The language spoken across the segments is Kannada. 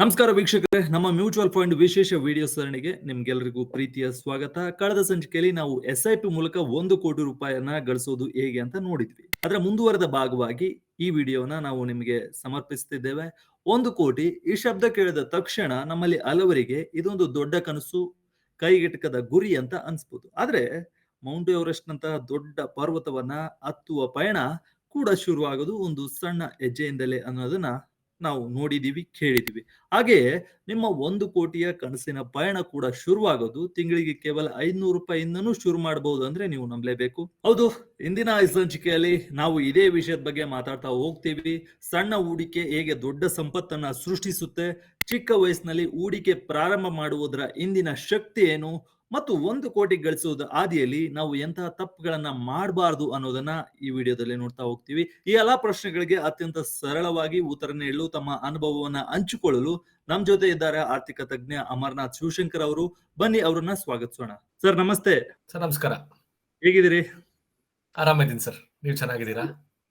ನಮಸ್ಕಾರ ವೀಕ್ಷಕರೇ, ನಮ್ಮ ಮ್ಯೂಚುವಲ್ ಫಂಡ್ ವಿಶೇಷ ವಿಡಿಯೋ ಸರಣಿಗೆ ನಿಮ್ಗೆಲ್ಲರಿಗೂ ಪ್ರೀತಿಯ ಸ್ವಾಗತ. ಕಳೆದ ಸಂಚಿಕೆಯಲ್ಲಿ ನಾವು ಎಸ್ ಐ ಪಿ ಮೂಲಕ ಒಂದು ಕೋಟಿ ರೂಪಾಯಿಯನ್ನ ಗಳಿಸೋದು ಹೇಗೆ ಅಂತ ನೋಡಿದ್ವಿ. ಅದರ ಮುಂದುವರೆದ ಭಾಗವಾಗಿ ಈ ವಿಡಿಯೋನ ನಾವು ನಿಮಗೆ ಸಮರ್ಪಿಸುತ್ತಿದ್ದೇವೆ ಒಂದು ಕೋಟಿ, ಈ ಶಬ್ದ ಕೇಳಿದ ತಕ್ಷಣ ನಮ್ಮಲ್ಲಿ ಹಲವರಿಗೆ ಇದೊಂದು ದೊಡ್ಡ ಕನಸು, ಕೈಗೆಟಕದ ಗುರಿ ಅಂತ ಅನ್ಸ್ಬೋದು. ಆದ್ರೆ ಮೌಂಟ್ ಎವರೆಸ್ಟ್ ನಂತಹ ದೊಡ್ಡ ಪರ್ವತವನ್ನ ಹತ್ತುವ ಪಯಣ ಕೂಡ ಶುರುವಾಗೋದು ಒಂದು ಸಣ್ಣ ಹೆಜ್ಜೆಯಿಂದಲೇ ಅನ್ನೋದನ್ನ ನಾವು ನೋಡಿದೀವಿ, ಕೇಳಿದೀವಿ. ಹಾಗೆಯೇ ನಿಮ್ಮ ಒಂದು ಕೋಟಿಯ ಕನಸಿನ ಪಯಣ ಕೂಡ ಶುರುವಾಗೋದು ತಿಂಗಳಿಗೆ ಕೇವಲ ಐದ್ನೂರು ರೂಪಾಯಿಂದನೂ ಶುರು ಮಾಡಬಹುದು ಅಂದ್ರೆ ನೀವು ನಂಬಲೇಬೇಕು. ಹೌದು, ಇಂದಿನ ಸಂಚಿಕೆಯಲ್ಲಿ ನಾವು ಇದೇ ವಿಷಯದ ಬಗ್ಗೆ ಮಾತಾಡ್ತಾ ಹೋಗ್ತೀವಿ. ಸಣ್ಣ ಹೂಡಿಕೆ ಹೇಗೆ ದೊಡ್ಡ ಸಂಪತ್ತನ್ನ ಸೃಷ್ಟಿಸುತ್ತೆ, ಚಿಕ್ಕ ವಯಸ್ಸಿನಲ್ಲಿ ಹೂಡಿಕೆ ಪ್ರಾರಂಭ ಮಾಡುವುದರ ಇಂದಿನ ಶಕ್ತಿ ಏನು ಮತ್ತು ಒಂದು ಕೋಟಿ ಗಳಿಸುವುದ ಆದಿಯಲ್ಲಿ ನಾವು ಎಂತಹ ತಪ್ಪುಗಳನ್ನ ಮಾಡಬಾರದು ಅನ್ನೋದನ್ನ ಈ ವಿಡಿಯೋದಲ್ಲಿ ನೋಡ್ತಾ ಹೋಗ್ತೀವಿ. ಈ ಎಲ್ಲಾ ಪ್ರಶ್ನೆಗಳಿಗೆ ಅತ್ಯಂತ ಸರಳವಾಗಿ ಉತ್ತರ ನೀಡಲು ತಮ್ಮ ಅನುಭವವನ್ನ ಹಂಚಿಕೊಳ್ಳಲು ನಮ್ ಜೊತೆ ಇದ್ದಾರೆ ಆರ್ಥಿಕ ತಜ್ಞ ಅಮರ್ನಾಥ್ ಶಿವಶಂಕರ್ ಅವರು. ಬನ್ನಿ ಅವರನ್ನ ಸ್ವಾಗತಿಸೋಣ. ಸರ್ ನಮಸ್ತೆ. ಸರ್ ನಮಸ್ಕಾರ. ಹೇಗಿದ್ದೀರಿ? ಆರಾಮಿದ್ದೀನಿ ಸರ್. ನೀವು ಚೆನ್ನಾಗಿದ್ದೀರಾ?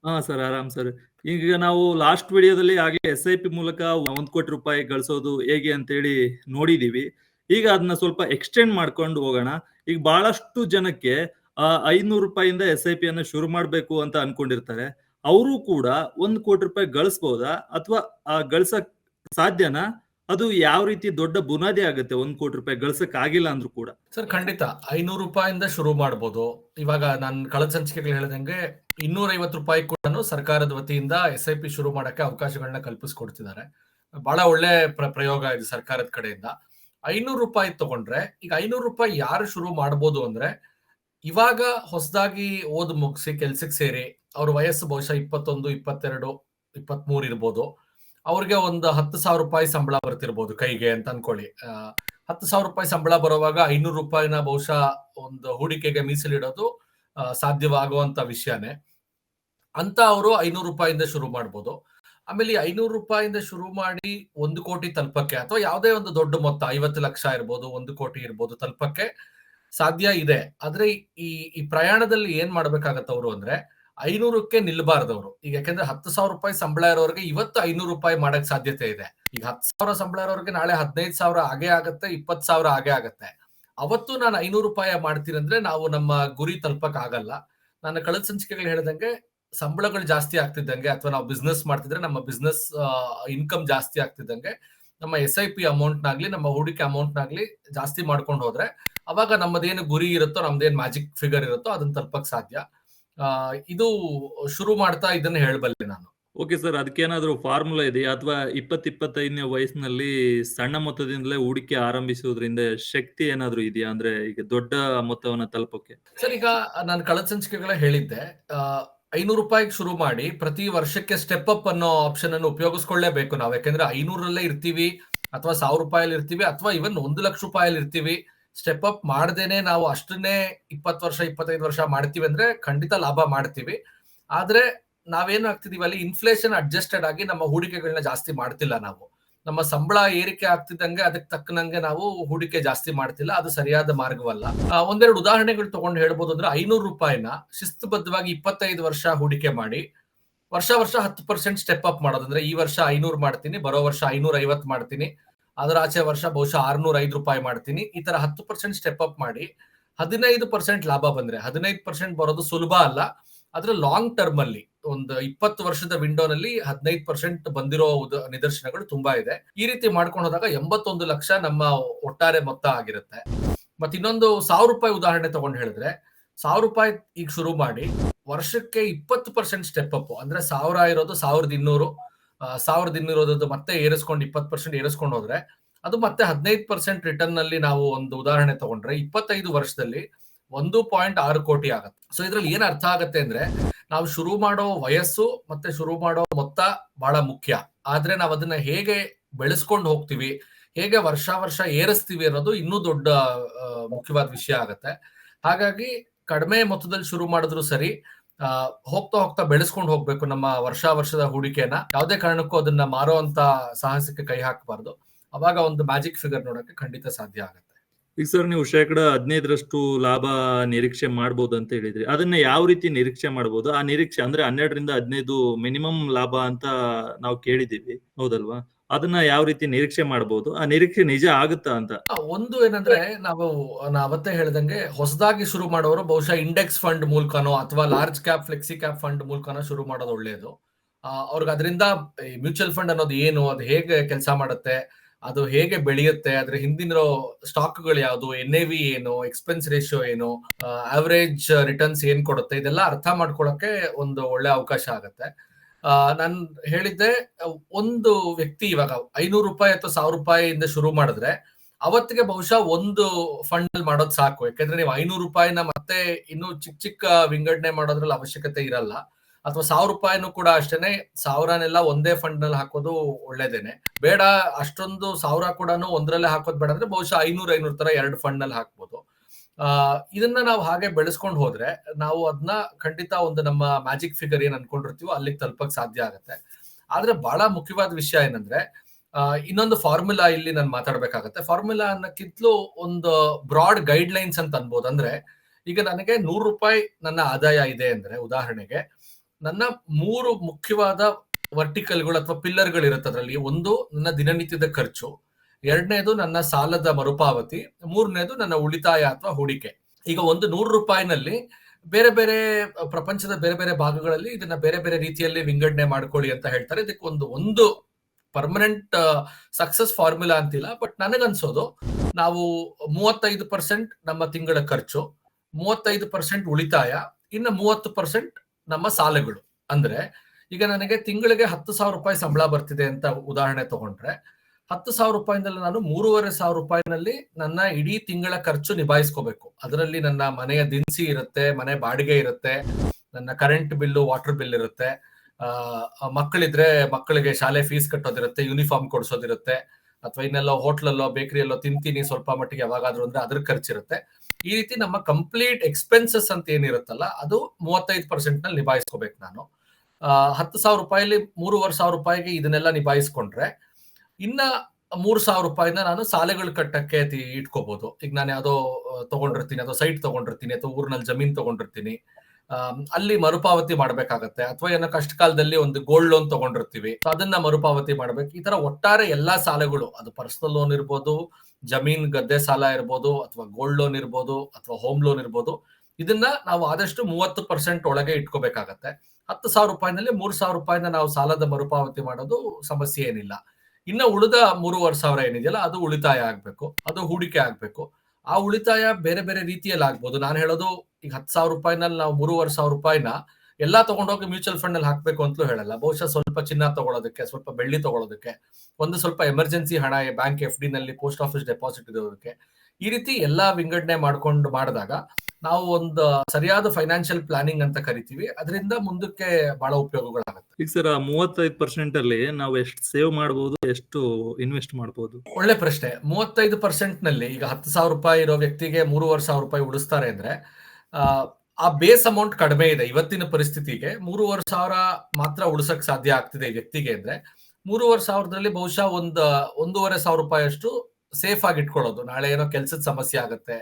ಹಾ ಸರ್ ಆರಾಮ್ ಸರ್. ಈಗ ನಾವು ಲಾಸ್ಟ್ ವಿಡಿಯೋದಲ್ಲಿ ಹಾಗೆ ಎಸ್ ಐ ಪಿ ಮೂಲಕ ಒಂದ್ ಕೋಟಿ ರೂಪಾಯಿ ಗಳಿಸೋದು ಹೇಗೆ ಅಂತೇಳಿ ನೋಡಿದೀವಿ ಈಗ ಅದನ್ನ ಸ್ವಲ್ಪ ಎಕ್ಸ್ಟೆಂಡ್ ಮಾಡ್ಕೊಂಡು ಹೋಗೋಣ. ಈಗ ಬಹಳಷ್ಟು ಜನಕ್ಕೆ ಐನೂರು ರೂಪಾಯಿಂದ ಎಸ್ ಐ ಪಿ ಅನ್ನ ಶುರು ಮಾಡಬೇಕು ಅಂತ ಅನ್ಕೊಂಡಿರ್ತಾರೆ. ಅವರು ಕೂಡ ಒಂದು ಕೋಟಿ ರೂಪಾಯಿ ಗಳಿಸ್ಬೋದಾ? ಅಥವಾ, ಆ, ಗಳಿಸಕ್ ಸಾಧ್ಯನಾ? ಅದು ಯಾವ ರೀತಿ ದೊಡ್ಡ ಬುನಾದಿ ಆಗುತ್ತೆ ಒಂದ್ ಕೋಟಿ ರೂಪಾಯಿ ಗಳಿಸಕ್ ಆಗಿಲ್ಲ ಅಂದ್ರೂ ಕೂಡ. ಸರ್, ಖಂಡಿತ. ಐನೂರು ರೂಪಾಯಿಂದ ಶುರು ಮಾಡ್ಬೋದು. ಇವಾಗ ನಾನು ಕಳೆದ ಸಂಚಿಕೆಗಳು ಹೇಳಿದಂಗೆ ಇನ್ನೂರ ಐವತ್ತು ರೂಪಾಯಿ ಕೂಡ ಸರ್ಕಾರದ ವತಿಯಿಂದ ಎಸ್ ಐ ಪಿ ಶುರು ಮಾಡಕ್ಕೆ ಅವಕಾಶಗಳನ್ನ ಕಲ್ಪಿಸ್ಕೊಡ್ತಿದ್ದಾರೆ. ಬಹಳ ಒಳ್ಳೆ ಪ್ರ- ಪ್ರಯೋಗ ಇದು ಸರ್ಕಾರದ ಕಡೆಯಿಂದ. ಐನೂರು ರೂಪಾಯಿ ತಗೊಂಡ್ರೆ, ಈಗ ಐನೂರು ರೂಪಾಯಿ ಯಾರು ಶುರು ಮಾಡ್ಬೋದು ಅಂದ್ರೆ, ಇವಾಗ ಹೊಸದಾಗಿ ಓದ್ ಮುಗಿಸಿ ಕೆಲ್ಸಕ್ಕೆ ಸೇರಿ, ಅವ್ರ ವಯಸ್ಸು ಬಹುಶಃ ಇಪ್ಪತ್ತೊಂದು, ಇಪ್ಪತ್ತೆರಡು, ಇಪ್ಪತ್ಮೂರು ಇರ್ಬೋದು, ಅವ್ರಿಗೆ ಒಂದು ಹತ್ತು ಸಾವಿರ ರೂಪಾಯಿ ಸಂಬಳ ಬರ್ತಿರ್ಬೋದು ಕೈಗೆ ಅಂತ ಅನ್ಕೊಳ್ಳಿ. ಹತ್ತು ಸಾವಿರ ರೂಪಾಯಿ ಸಂಬಳ ಬರುವಾಗ ಐನೂರು ರೂಪಾಯಿನ ಬಹುಶಃ ಒಂದು ಹೂಡಿಕೆಗೆ ಮೀಸಲಿಡೋದು ಸಾಧ್ಯವಾಗುವಂತ ವಿಷಯನೇ. ಅಂತ ಅವರು ಐನೂರು ರೂಪಾಯಿಂದ ಶುರು ಮಾಡ್ಬೋದು. ಆಮೇಲೆ ಐನೂರು ರೂಪಾಯಿಂದ ಶುರು ಮಾಡಿ ಒಂದು ಕೋಟಿ ತಲುಪಕ್ಕೆ ಅಥವಾ ಯಾವುದೇ ಒಂದು ದೊಡ್ಡ ಮೊತ್ತ, ಐವತ್ತು ಲಕ್ಷ ಇರ್ಬೋದು, ಒಂದು ಕೋಟಿ ಇರ್ಬೋದು ತಲುಪಕ್ಕೆ ಸಾಧ್ಯ ಇದೆ. ಆದ್ರೆ ಈ ಈ ಪ್ರಯಾಣದಲ್ಲಿ ಏನ್ ಮಾಡ್ಬೇಕಾಗತ್ತವ್ರು ಅಂದ್ರೆ ಐನೂರಕ್ಕೆ ನಿಲ್ಬಾರ್ದವ್ರು. ಈಗ ಯಾಕಂದ್ರೆ ಹತ್ತು ಸಾವಿರ ರೂಪಾಯಿ ಸಂಬಳ ಇರೋರಿಗೆ ಇವತ್ತು ಐನೂರು ರೂಪಾಯಿ ಮಾಡಕ್ ಸಾಧ್ಯತೆ ಇದೆ. ಈಗ ಹತ್ತು ಸಾವಿರ ಸಂಬಳ ಇರೋರಿಗೆ ನಾಳೆ ಹದಿನೈದು ಸಾವಿರ ಆಗೇ ಆಗತ್ತೆ, ಇಪ್ಪತ್ತು ಸಾವಿರ ಆಗೇ ಆಗತ್ತೆ. ಅವತ್ತು ನಾನು ಐನೂರು ರೂಪಾಯಿ ಮಾಡ್ತೀನಿ ಅಂದ್ರೆ ನಾವು ನಮ್ಮ ಗುರಿ ತಲುಪಕ್ ಆಗಲ್ಲ. ನಾನು ಕಳೆದ ಸಂಚಿಕೆಗಳು ಹೇಳ್ದಂಗೆ ಸಂಬಳಗಳು ಜಾಸ್ತಿ ಆಗ್ತಿದ್ದಂಗೆ ಅಥವಾ ನಾವು ಬಿಸ್ನೆಸ್ ಮಾಡ್ತಿದ್ರೆ ನಮ್ಮ ಬಿಸ್ನೆಸ್ ಇನ್ಕಮ್ ಜಾಸ್ತಿ ಆಗ್ತಿದ್ದಂಗೆ ನಮ್ಮ ಎಸ್ ಐ ಪಿ ಅಮೌಂಟ್ನಾಗ್ಲಿ ನಮ್ಮ ಹೂಡಿಕೆ ಅಮೌಂಟ್ನಾಗ್ಲಿ ಜಾಸ್ತಿ ಮಾಡ್ಕೊಂಡು ಹೋದ್ರೆ ಅವಾಗ ನಮ್ಮದೇನು ಗುರಿ ಇರುತ್ತೋ ನಮ್ದೇನು ಮ್ಯಾಜಿಕ್ ಫಿಗರ್ ಇರುತ್ತೋ ಅದನ್ನ ತಲುಪಕ್ ಸಾಧ್ಯ. ಆ, ಇದು ಶುರು ಮಾಡ್ತಾ ಇದನ್ನ ಹೇಳಬಲ್ಲೆ ನಾನು. ಓಕೆ ಸರ್ ಅದಕ್ಕೇನಾದ್ರೂ ಫಾರ್ಮುಲಾ ಇದೆಯಾ? ಅಥವಾ ಇಪ್ಪತ್ ಇಪ್ಪತ್ತೈದನೇ ವಯಸ್ಸಿನಲ್ಲಿ ಸಣ್ಣ ಮೊತ್ತದಿಂದಲೇ ಹೂಡಿಕೆ ಆರಂಭಿಸುವುದರಿಂದ ಶಕ್ತಿ ಏನಾದ್ರೂ ಇದೆಯಾ? ಅಂದ್ರೆ ಈಗ ದೊಡ್ಡ ಮೊತ್ತವನ್ನ ತಲುಪಕ್ಕೆ ಸರ್ ಈಗ ನಾನು ಕಳೆದ ಸಂಚಿಕೆಗಳ ಹೇಳಿದ್ದೆ. ಐನೂರು ರೂಪಾಯಿಗೆ ಶುರು ಮಾಡಿ ಪ್ರತಿ ವರ್ಷಕ್ಕೆ ಸ್ಟೆಪ್ ಅಪ್ ಅನ್ನೋ ಆಪ್ಷನ್ ಅನ್ನು ಉಪಯೋಗಿಸ್ಕೊಳ್ಳೇಬೇಕು ನಾವು. ಯಾಕಂದ್ರೆ ಐನೂರಲ್ಲೇ ಇರ್ತೀವಿ ಅಥವಾ ಸಾವಿರ ರೂಪಾಯಲ್ಲಿ ಇರ್ತೀವಿ ಅಥವಾ ಇವನ್ ಒಂದು ಲಕ್ಷ ರೂಪಾಯಲ್ಲಿ ಇರ್ತೀವಿ. ಸ್ಟೆಪ್ ಅಪ್ ಮಾಡ್ದೇನೆ ನಾವು ಅಷ್ಟನ್ನೇ ಇಪ್ಪತ್ತು ವರ್ಷ, ಇಪ್ಪತ್ತೈದು ವರ್ಷ ಮಾಡ್ತೀವಿ ಅಂದ್ರೆ ಖಂಡಿತ ಲಾಭ ಮಾಡ್ತೀವಿ. ಆದ್ರೆ ನಾವೇನು ಆಗ್ತಿದೀವಿ ಅಲ್ಲಿ? ಇನ್ಫ್ಲೇಷನ್ ಅಡ್ಜಸ್ಟೆಡ್ ಆಗಿ ನಮ್ಮ ಹೂಡಿಕೆಗಳನ್ನ ಜಾಸ್ತಿ ಮಾಡ್ತಿಲ್ಲ ನಾವು. ನಮ್ಮ ಸಂಬಳ ಏರಿಕೆ ಆಗ್ತಿದ್ದಂಗೆ ಅದಕ್ಕೆ ತಕ್ಕನಂಗೆ ನಾವು ಹೂಡಿಕೆ ಜಾಸ್ತಿ ಮಾಡ್ತಿಲ್ಲ, ಅದು ಸರಿಯಾದ ಮಾರ್ಗವಲ್ಲ. ಒಂದೆರಡು ಉದಾಹರಣೆಗಳು ತಗೊಂಡು ಹೇಳ್ಬೋದು ಅಂದ್ರೆ ಐನೂರು ರೂಪಾಯಿನ ಶಿಸ್ತುಬದ್ಧವಾಗಿ ಇಪ್ಪತ್ತೈದು ವರ್ಷ ಹೂಡಿಕೆ ಮಾಡಿ, ವರ್ಷ ವರ್ಷ ಹತ್ತು ಪರ್ಸೆಂಟ್ ಸ್ಟೆಪ್ ಅಪ್ ಮಾಡೋದಂದ್ರೆ ಈ ವರ್ಷ ಐನೂರು ಮಾಡ್ತೀನಿ, ಬರೋ ವರ್ಷ ಐನೂರ ಐವತ್ತು ಮಾಡ್ತೀನಿ, ಅದರ ಆಚೆ ವರ್ಷ ಬಹುಶಃ ಆರ್ನೂರ ಐದು ರೂಪಾಯಿ ಮಾಡ್ತೀನಿ, ಈ ತರ ಹತ್ತು ಪರ್ಸೆಂಟ್ ಸ್ಟೆಪ್ ಅಪ್ ಮಾಡಿ ಹದಿನೈದು ಪರ್ಸೆಂಟ್ ಲಾಭ ಬಂದ್ರೆ, ಹದಿನೈದು ಪರ್ಸೆಂಟ್ ಬರೋದು ಸುಲಭ ಅಲ್ಲ ಆದ್ರೆ ಲಾಂಗ್ ಟರ್ಮ್ ಅಲ್ಲಿ ಒಂದು ಇಪ್ಪತ್ತು ವರ್ಷದ ವಿಂಡೋನಲ್ಲಿ ಹದಿನೈದು ಪರ್ಸೆಂಟ್ ಬಂದಿರೋ ನಿದರ್ಶನಗಳು ತುಂಬಾ ಇದೆ. ಈ ರೀತಿ ಮಾಡ್ಕೊಂಡು ಹೋದಾಗ ಎಂಬತ್ತೊಂದು ಲಕ್ಷ ನಮ್ಮ ಒಟ್ಟಾರೆ ಮೊತ್ತ ಆಗಿರುತ್ತೆ. ಮತ್ತೆ ಇನ್ನೊಂದು ಸಾವಿರ ರೂಪಾಯಿ ಉದಾಹರಣೆ ತಗೊಂಡು ಹೇಳಿದ್ರೆ, ಸಾವಿರ ರೂಪಾಯಿ ಈಗ ಶುರು ಮಾಡಿ, ವರ್ಷಕ್ಕೆ ಇಪ್ಪತ್ತು ಪರ್ಸೆಂಟ್ ಸ್ಟೆಪ್ ಅಪ್ ಅಂದ್ರೆ ಸಾವಿರ ಇರೋದು ಸಾವಿರದ ಇನ್ನೂರು ಸಾವಿರದ ಇನ್ನೂರು ಮತ್ತೆ ಏರಿಸ್ಕೊಂಡು ಇಪ್ಪತ್ತು ಪರ್ಸೆಂಟ್ ಏರಿಸ್ಕೊಂಡು ಹೋದ್ರೆ, ಅದು ಮತ್ತೆ ಹದಿನೈದು ಪರ್ಸೆಂಟ್ ರಿಟರ್ನ್ನಲ್ಲಿ ನಾವು ಒಂದು ಉದಾಹರಣೆ ತಗೊಂಡ್ರೆ ಇಪ್ಪತ್ತೈದು ವರ್ಷದಲ್ಲಿ ಒಂದು ಪಾಯಿಂಟ್ ಆರು ಕೋಟಿ ಆಗುತ್ತೆ. ಸೊ ಇದ್ರಲ್ಲಿ ಏನ್ ಅರ್ಥ ಆಗತ್ತೆ ಅಂದ್ರೆ ನಾವು ಶುರು ಮಾಡೋ ವಯಸ್ಸು ಮತ್ತೆ ಶುರು ಮಾಡೋ ಮೊತ್ತ ಬಹಳ ಮುಖ್ಯ. ಆದ್ರೆ ನಾವು ಅದನ್ನ ಹೇಗೆ ಬೆಳೆಸ್ಕೊಂಡು ಹೋಗ್ತೀವಿ, ಹೇಗೆ ವರ್ಷ ವರ್ಷ ಏರಿಸ್ತೀವಿ ಅನ್ನೋದು ಇನ್ನೂ ದೊಡ್ಡ ಮುಖ್ಯವಾದ ವಿಷಯ ಆಗತ್ತೆ. ಹಾಗಾಗಿ ಕಡಿಮೆ ಮೊತ್ತದಲ್ಲಿ ಶುರು ಮಾಡಿದ್ರು ಸರಿ ಹೋಗ್ತಾ ಹೋಗ್ತಾ ಬೆಳೆಸ್ಕೊಂಡು ಹೋಗ್ಬೇಕು ನಮ್ಮ ವರ್ಷ ವರ್ಷದ ಹೂಡಿಕೆನ. ಯಾವುದೇ ಕಾರಣಕ್ಕೂ ಅದನ್ನ ಮಾರೋ ಅಂತ ಸಾಹಸಕ್ಕೆ ಕೈ ಹಾಕಬಾರ್ದು. ಅವಾಗ ಒಂದು ಮ್ಯಾಜಿಕ್ ಫಿಗರ್ ನೋಡಕ್ಕೆ ಖಂಡಿತ ಸಾಧ್ಯ ಆಗುತ್ತೆ. ಈಗ ಸರ್ ನೀವು ಶೇಕಡ ಹದಿನೈದರಷ್ಟು ಲಾಭ ನಿರೀಕ್ಷೆ ಮಾಡ್ಬೋದು ಅಂತ ಹೇಳಿದ್ರಿ. ಅದನ್ನ ಯಾವ ರೀತಿ ನಿರೀಕ್ಷೆ ಮಾಡ್ಬೋದು? ಆ ನಿರೀಕ್ಷೆ ಅಂದ್ರೆ ಹನ್ನೆರಡರಿಂದ ಹದಿನೈದು ಮಿನಿಮಮ್ ಲಾಭ ಅಂತ ನಾವು ಕೇಳಿದೀವಿ ಹೌದಲ್ವಾ? ಅದನ್ನ ಯಾವ ರೀತಿ ನಿರೀಕ್ಷೆ ಮಾಡ್ಬೋದು? ಆ ನಿರೀಕ್ಷೆ ನಿಜ ಆಗುತ್ತಾ ಅಂತ? ಒಂದು ಏನಂದ್ರೆ ನಾವು, ನಾ ಅವತ್ತೇ ಹೇಳ್ದಂಗೆ ಹೊಸದಾಗಿ ಶುರು ಮಾಡೋರು ಬಹುಶಃ ಇಂಡೆಕ್ಸ್ ಫಂಡ್ ಮೂಲಕನೋ ಅಥವಾ large cap flexi cap fund ಮೂಲಕನೋ ಶುರು ಮಾಡೋದು ಒಳ್ಳೆಯದು ಅವ್ರಿಗೆ ಅದರಿಂದ ಮ್ಯೂಚುವಲ್ ಫಂಡ್ ಅನ್ನೋದು ಏನು, ಅದು ಹೇಗೆ ಕೆಲಸ ಮಾಡುತ್ತೆ? ಅದು ಹೇಗೆ ಬೆಳೆಯುತ್ತೆ, ಅದ್ರ ಹಿಂದಿನ ಸ್ಟಾಕ್ಗಳು ಯಾವುದು, ಎನ್ ಎ ವಿ ಏನು ಎಕ್ಸ್ಪೆನ್ಸ್ ರೇಷಿಯೋ ಏನು ಆವರೇಜ್ ರಿಟರ್ನ್ಸ್ ಏನ್ ಕೊಡುತ್ತೆ, ಇದೆಲ್ಲ ಅರ್ಥ ಮಾಡ್ಕೊಳಕ್ಕೆ ಒಂದು ಒಳ್ಳೆ ಅವಕಾಶ ಆಗುತ್ತೆ. ನಾನು ಹೇಳಿದ್ದೆ, ಒಂದು ವ್ಯಕ್ತಿ ಇವಾಗ ಐನೂರು ರೂಪಾಯಿ ಅಥವಾ ಸಾವಿರ ರೂಪಾಯಿಯಿಂದ ಶುರು ಮಾಡಿದ್ರೆ, ಅವತ್ತಿಗೆ ಬಹುಶಃ ಒಂದು ಫಂಡ್ ಅಲ್ಲಿ ಮಾಡೋದು ಸಾಕು. ಯಾಕಂದ್ರೆ ನೀವು ಐನೂರು ರೂಪಾಯಿನ ಮತ್ತೆ ಇನ್ನು ಚಿಕ್ಕ ಚಿಕ್ಕ ವಿಂಗಡಣೆ ಮಾಡೋದ್ರಲ್ಲಿ ಅವಶ್ಯಕತೆ ಇರಲ್ಲ. ಅಥವಾ ಸಾವಿರ ರೂಪಾಯಿನೂ ಕೂಡ ಅಷ್ಟೇನೆ, ಸಾವಿರನೆಲ್ಲ ಒಂದೇ ಫಂಡ್ನಲ್ಲಿ ಹಾಕೋದು ಒಳ್ಳೇದೇನೆ. ಬೇಡ, ಅಷ್ಟೊಂದು ಸಾವಿರ ಕೂಡ ಒಂದ್ರಲ್ಲೇ ಹಾಕೋದು ಬೇಡ ಅಂದ್ರೆ ಬಹುಶಃ ಐನೂರು ಐನೂರು ತರ ಎರಡು ಫಂಡ್ನಲ್ಲಿ ಹಾಕ್ಬೋದು. ಇದನ್ನ ನಾವು ಹಾಗೆ ಬೆಳೆಸ್ಕೊಂಡು ಹೋದ್ರೆ ನಾವು ಅದನ್ನ ಖಂಡಿತ ಒಂದು ನಮ್ಮ ಮ್ಯಾಜಿಕ್ ಫಿಗರ್ ಏನ್ ಅನ್ಕೊಂಡಿರ್ತೀವೋ ಅಲ್ಲಿಗೆ ತಲುಪಕ್ ಸಾಧ್ಯ ಆಗುತ್ತೆ. ಆದ್ರೆ ಬಹಳ ಮುಖ್ಯವಾದ ವಿಷಯ ಏನಂದ್ರೆ ಇನ್ನೊಂದು ಫಾರ್ಮುಲಾ ಇಲ್ಲಿ ನಾನು ಮಾತಾಡ್ಬೇಕಾಗತ್ತೆ. ಫಾರ್ಮುಲಾ ಅನ್ನಕ್ಕಿಂತಲೂ ಒಂದು ಬ್ರಾಡ್ ಗೈಡ್ ಲೈನ್ಸ್ ಅಂತ ಅನ್ಬೋದು. ಅಂದ್ರೆ ಈಗ ನನಗೆ ನೂರು ರೂಪಾಯಿ ನನ್ನ ಆದಾಯ ಇದೆ ಅಂದ್ರೆ, ಉದಾಹರಣೆಗೆ ನನ್ನ ಮೂರು ಮುಖ್ಯವಾದ ವರ್ಟಿಕಲ್ಗಳು ಅಥವಾ ಪಿಲ್ಲರ್ಗಳು ಇರುತ್ತೆ ಅದರಲ್ಲಿ ಒಂದು ನನ್ನ ದಿನನಿತ್ಯದ ಖರ್ಚು, ಎರಡನೇದು ನನ್ನ ಸಾಲದ ಮರುಪಾವತಿ, ಮೂರನೇದು ನನ್ನ ಉಳಿತಾಯ ಅಥವಾ ಹೂಡಿಕೆ. ಈಗ ಒಂದು ನೂರು ರೂಪಾಯಿನಲ್ಲಿ ಬೇರೆ ಬೇರೆ ಪ್ರಪಂಚದ ಬೇರೆ ಬೇರೆ ಭಾಗಗಳಲ್ಲಿ ಇದನ್ನ ಬೇರೆ ಬೇರೆ ರೀತಿಯಲ್ಲಿ ವಿಂಗಡಣೆ ಮಾಡ್ಕೊಳ್ಳಿ ಅಂತ ಹೇಳ್ತಾರೆ. ಇದಕ್ಕೆ ಒಂದು ಒಂದು ಪರ್ಮನೆಂಟ್ ಸಕ್ಸಸ್ ಫಾರ್ಮುಲಾ ಅಂತಿಲ್ಲ ಬಟ್ ನನಗನ್ಸೋದು ನಾವು ಮೂವತ್ತೈದು ಪರ್ಸೆಂಟ್ ನಮ್ಮ ತಿಂಗಳ ಖರ್ಚು, ಮೂವತ್ತೈದು ಪರ್ಸೆಂಟ್ ಉಳಿತಾಯ, ಇನ್ನು ಮೂವತ್ತು ಪರ್ಸೆಂಟ್ ನಮ್ಮ ಸಾಲಗಳು. ಅಂದ್ರೆ ಈಗ ನನಗೆ ತಿಂಗಳಿಗೆ ಹತ್ತು ಸಾವಿರ ರೂಪಾಯಿ ಸಂಬಳ ಬರ್ತಿದೆ ಅಂತ ಉದಾಹರಣೆ ತಗೊಂಡ್ರೆ, ಹತ್ತು ಸಾವಿರ ರೂಪಾಯಿನಲ್ಲಿ ನಾನು ಮೂರುವರೆ ಸಾವಿರ ರೂಪಾಯಿನಲ್ಲಿ ನನ್ನ ಇಡೀ ತಿಂಗಳ ಖರ್ಚು ನಿಭಾಯಿಸ್ಕೋಬೇಕು. ಅದರಲ್ಲಿ ನನ್ನ ಮನೆಯ ದಿನಸಿ ಇರುತ್ತೆ, ಮನೆ ಬಾಡಿಗೆ ಇರುತ್ತೆ, ನನ್ನ ಕರೆಂಟ್ ಬಿಲ್ಲು ವಾಟರ್ ಬಿಲ್ ಇರುತ್ತೆ, ಆ ಮಕ್ಕಳಿದ್ರೆ ಮಕ್ಕಳಿಗೆ ಶಾಲೆ ಫೀಸ್ ಕಟ್ಟೋದಿರುತ್ತೆ ಯೂನಿಫಾರ್ಮ್ ಕೊಡಿಸೋದಿರುತ್ತೆ, ಅಥವಾ ಇನ್ನೆಲ್ಲೋ ಹೋಟ್ಲಲ್ಲೋ ಬೇಕರಿಯಲ್ಲೋ ತಿಂತೀನಿ ಸ್ವಲ್ಪ ಮಟ್ಟಿಗೆ ಯಾವಾಗಾದ್ರೂ ಅಂದ್ರೆ ಅದ್ರ ಖರ್ಚಿರುತ್ತೆ. ಈ ರೀತಿ ನಮ್ಮ ಕಂಪ್ಲೀಟ್ ಎಕ್ಸ್ಪೆನ್ಸಸ್ ಅಂತ ಏನಿರುತ್ತಲ್ಲ, ಅದು ಮೂವತ್ತೈದು ಪರ್ಸೆಂಟ್ನಲ್ಲಿ ನಿಭಾಯಿಸ್ಕೋಬೇಕು ನಾನು. ಹತ್ತು ಸಾವಿರ ರೂಪಾಯಿಲಿ ಮೂರುವರೆ ಸಾವಿರ ರೂಪಾಯಿಗೆ ಇದನ್ನೆಲ್ಲ ನಿಭಾಯಿಸ್ಕೊಂಡ್ರೆ, ಇನ್ನ ಮೂರು ಸಾವಿರ ರೂಪಾಯಿನ ನಾನು ಸಾಲೆಗಳು ಕಟ್ಟಕ್ಕೆ ಇಟ್ಕೋಬಹುದು ಈಗ ನಾನು ಯಾವುದೋ ತಗೊಂಡಿರ್ತೀನಿ ಅಥವಾ ಸೈಟ್ ತಗೊಂಡಿರ್ತೀನಿ, ಅಥವಾ ಊರಿನಲ್ಲಿ ಜಮೀನ್ ತಗೊಂಡಿರ್ತೀನಿ ಅಲ್ಲಿ ಮರುಪಾವತಿ ಮಾಡ್ಬೇಕಾಗತ್ತೆ, ಅಥವಾ ಏನೋ ಕಷ್ಟ ಕಾಲದಲ್ಲಿ ಒಂದು ಗೋಲ್ಡ್ ಲೋನ್ ತಗೊಂಡಿರ್ತೀವಿ. ಅದನ್ನ ಮರುಪಾವತಿ ಮಾಡ್ಬೇಕು. ಈ ತರ ಒಟ್ಟಾರೆ ಎಲ್ಲಾ ಸಾಲಗಳು, ಅದು ಪರ್ಸನಲ್ ಲೋನ್ ಇರ್ಬೋದು ಜಮೀನ್ ಗದ್ದೆ ಸಾಲ ಇರ್ಬೋದು ಅಥವಾ ಗೋಲ್ಡ್ ಲೋನ್ ಇರ್ಬೋದು ಅಥವಾ ಹೋಮ್ ಲೋನ್ ಇರ್ಬೋದು, ಇದನ್ನ ನಾವು ಆದಷ್ಟು ಮೂವತ್ತು ಪರ್ಸೆಂಟ್ ಒಳಗೆ ಇಟ್ಕೋಬೇಕಾಗತ್ತೆ. ಹತ್ತು ಸಾವಿರ ರೂಪಾಯಿನಲ್ಲಿ ಮೂರು ಸಾವಿರ ರೂಪಾಯಿನ ನಾವು ಸಾಲದ ಮರುಪಾವತಿ ಮಾಡೋದು ಸಮಸ್ಯೆ ಏನಿಲ್ಲ. ಇನ್ನು ಉಳಿದ ಮೂರುವರೆ ಸಾವಿರ ಏನಿದೆಯಲ್ಲ, ಅದು ಉಳಿತಾಯ ಆಗಬೇಕು, ಅದು ಹೂಡಿಕೆ ಆಗಬೇಕು. ಆ ಉಳಿತಾಯ ಬೇರೆ ಬೇರೆ ರೀತಿಯಲ್ಲಿ ಆಗ್ಬೋದು. ನಾನು ಹೇಳೋದು, ಈಗ ಹತ್ತು ಸಾವಿರ ರೂಪಾಯಿನಲ್ಲಿ ನಾವು ಮೂರುವರೆ ಸಾವಿರ ರೂಪಾಯಿನ ಎಲ್ಲಾ ತಗೊಂಡೋಗಿ ಮ್ಯೂಚುವಲ್ ಫಂಡ್ ಅಲ್ಲಿ ಹಾಕ್ಬೇಕು ಅಂತಲೂ ಹೇಳಲ್ಲ. ಬಹುಶಃ ಸ್ವಲ್ಪ ಚಿನ್ನ ತಗೊಳ್ಳೋದಕ್ಕೆ ಸ್ವಲ್ಪ ಬೆಳ್ಳಿ ತಗೊಳ್ಳೋದಕ್ಕೆ ಒಂದು ಸ್ವಲ್ಪ ಎಮರ್ಜೆನ್ಸಿ ಹಣ ಬ್ಯಾಂಕ್ ಎಫ್ ಡಿ ನಲ್ಲಿ ಪೋಸ್ಟ್ ಆಫೀಸ್ ಡೆಪಾಸಿಟ್ ಇರೋದಕ್ಕೆ. ಈ ರೀತಿ ಎಲ್ಲಾ ವಿಂಗಡಣೆ ಮಾಡ್ಕೊಂಡು ಮಾಡಿದಾಗ ನಾವು ಒಂದು ಸರಿಯಾದ ಫೈನಾನ್ಷಿಯಲ್ ಪ್ಲಾನಿಂಗ್ ಅಂತ ಕರಿತೀವಿ. ಅದರಿಂದ ಮುಂದಕ್ಕೆ ಬಹಳ ಉಪಯೋಗಗಳಾಗುತ್ತೆ. ಈಗ ಸರ್ ಮೂವತ್ತೈದು ಪರ್ಸೆಂಟ್ ಅಲ್ಲಿ ನಾವು ಎಷ್ಟು ಸೇವ್ ಮಾಡಬಹುದು ಎಷ್ಟು ಇನ್ವೆಸ್ಟ್ ಮಾಡಬಹುದು ಒಳ್ಳೆ ಪ್ರಶ್ನೆ. ಮೂವತ್ತೈದು ಪರ್ಸೆಂಟ್ನಲ್ಲಿ ಈಗ ಹತ್ತು ಸಾವಿರ ರೂಪಾಯಿ ಇರೋ ವ್ಯಕ್ತಿಗೆ ಮೂರುವರೆ ಸಾವಿರ ರೂಪಾಯಿ ಉಳಿಸ್ತಾರೆ ಅಂದ್ರೆ ಆ, ಬೇಸ್ ಅಮೌಂಟ್ ಕಡಿಮೆ ಇದೆ. ಇವತ್ತಿನ ಪರಿಸ್ಥಿತಿಗೆ ಮೂರುವರೆ ಸಾವಿರ ಮಾತ್ರ ಉಳಿಸಕ್ ಸಾಧ್ಯ ಆಗ್ತಿದೆ ವ್ಯಕ್ತಿಗೆ ಅಂದ್ರೆ. ಮೂರುವರೆ ಸಾವಿರದಲ್ಲಿ ಬಹುಶಃ ಒಂದು ಒಂದೂವರೆ ಸಾವಿರ ರೂಪಾಯಿ ಅಷ್ಟು ಸೇಫ್ ಆಗಿ ಇಟ್ಕೊಳ್ಳೋದು. ನಾಳೆ ಏನೋ ಕೆಲ್ಸದ ಸಮಸ್ಯೆ ಆಗುತ್ತೆ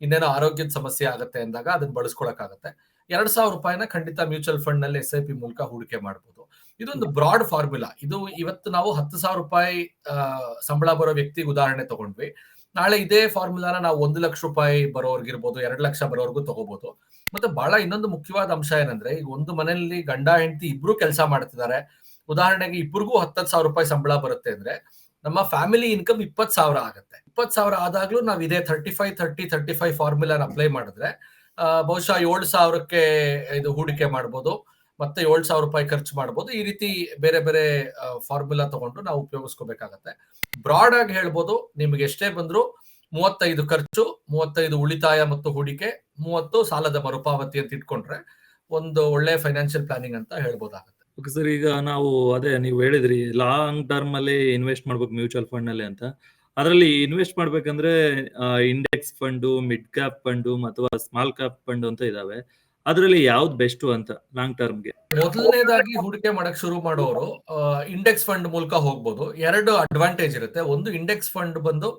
ಇನ್ನೇನೋ ಆರೋಗ್ಯದ ಸಮಸ್ಯೆ ಆಗುತ್ತೆ ಅಂದಾಗ ಅದನ್ನ ಬಳಸ್ಕೊಳಕ್ಕಾಗತ್ತೆ ಎರಡ್ ಸಾವಿರ ರೂಪಾಯಿನ ಖಂಡಿತ ಮ್ಯೂಚುವಲ್ ಫಂಡ್ನಲ್ಲಿ ಎಸ್ ಐ ಪಿ ಮೂಲಕ ಹೂಡಿಕೆ ಮಾಡಬಹುದು ಇದೊಂದು ಬ್ರಾಡ್ ಫಾರ್ಮುಲಾ. ಇದು ಇವತ್ತು ನಾವು ಹತ್ತು ಸಾವಿರ ರೂಪಾಯಿ ಸಂಬಳ ಬರೋ ವ್ಯಕ್ತಿಗೆ ಉದಾಹರಣೆ ತಗೊಂಡ್ವಿ. ನಾಳೆ ಇದೇ ಫಾರ್ಮುಲಾನ ನಾವು ಒಂದು ಲಕ್ಷ ರೂಪಾಯಿ ಬರೋರ್ಗಿರ್ಬೋದು, ಎರಡು ಲಕ್ಷ ಬರೋರ್ಗು ತಗೋಬಹುದು ಮತ್ತೆ ಬಹಳ ಇನ್ನೊಂದು ಮುಖ್ಯವಾದ ಅಂಶ ಏನಂದ್ರೆ, ಈಗ ಒಂದು ಮನೆಯಲ್ಲಿ ಗಂಡ, ಹೆಂಡತಿ ಇಬ್ರು ಕೆಲಸ ಮಾಡ್ತಿದ್ದಾರೆ. ಉದಾಹರಣೆಗೆ ಇಬ್ಬರಿಗೂ ಹತ್ತತ್ತು ಸಾವಿರ ರೂಪಾಯಿ ಸಂಬಳ ಬರುತ್ತೆ ಅಂದ್ರೆ, ನಮ್ಮ ಫ್ಯಾಮಿಲಿ ಇನ್ಕಮ್ ಇಪ್ಪತ್ ಸಾವಿರ ಆಗುತ್ತೆ. ಇಪ್ಪತ್ ಸಾವಿರ ಆದಾಗ್ಲೂ ನಾವು ಇದೇ thirty five thirty thirty five ಫಾರ್ಮುಲಾನ apply ಮಾಡಿದ್ರೆ ಬಹುಶಃ ಏಳು ಸಾವಿರಕ್ಕೆ ಇದು ಹೂಡಿಕೆ ಮಾಡ್ಬೋದು. ಮತ್ತೆ ಏಳು ಸಾವಿರ ರೂಪಾಯಿ ಖರ್ಚು ಮಾಡ್ಬೋದು. ಈ ರೀತಿ ಬೇರೆ ಬೇರೆ ಫಾರ್ಮುಲಾ ತಗೊಂಡು ನಾವು ಉಪಯೋಗಿಸ್ಕೋಬೇಕಾಗತ್ತೆ. ಬ್ರಾಡ್ ಆಗಿ ಹೇಳ್ಬೋದು, ನಿಮ್ಗೆ ಎಷ್ಟೇ ಬಂದ್ರು ಮೂವತ್ತೈದು ಖರ್ಚು, ಮೂವತ್ತೈದು ಉಳಿತಾಯ ಮತ್ತು ಹೂಡಿಕೆ, ಮೂವತ್ತು ಸಾಲದ ಮರುಪಾವತಿ ಅಂತ ಇಟ್ಕೊಂಡ್ರೆ ಒಂದು ಒಳ್ಳೆ ಫೈನಾನ್ಷಿಯಲ್ ಪ್ಲಾನಿಂಗ್ ಅಂತ ಹೇಳ್ಬೋದಾಗುತ್ತೆ. ಓಕೆ ಸರ್ ಈಗ ನಾವು ಅದೇ ನೀವು ಹೇಳಿದ್ರಿ ಲಾಂಗ್ ಟರ್ಮ್ ಅಲ್ಲಿ ಇನ್ವೆಸ್ಟ್ ಮಾಡ್ಬೇಕು ಮ್ಯೂಚುವಲ್ ಫಂಡ್ನಲ್ಲಿ ಅಂತ. ಅದರಲ್ಲಿ ಇನ್ವೆಸ್ಟ್ ಮಾಡ್ಬೇಕಂದ್ರೆ index fund mid cap fund ಅಥವಾ ಸ್ಮಾಲ್ ಕ್ಯಾಪ್ ಫಂಡ್ ಅಂತ ಇದಾವೆ. ಅದರಲ್ಲಿ ಯಾವ್ದು ಬೆಸ್ಟ್ ಅಂತ ಲಾಂಗ್ ಟರ್ಮ್ಗೆ ಮೊದಲನೇದಾಗಿ ಹೂಡಿಕೆ ಮಾಡಕ್ ಶುರು ಮಾಡೋರು ಇಂಡೆಕ್ಸ್ ಫಂಡ್ ಮೂಲಕ ಹೋಗ್ಬೋದು. ಎರಡು ಅಡ್ವಾಂಟೇಜ್ ಇರುತ್ತೆ. ಒಂದು ಇಂಡೆಕ್ಸ್ ಫಂಡ್ ಬಂದು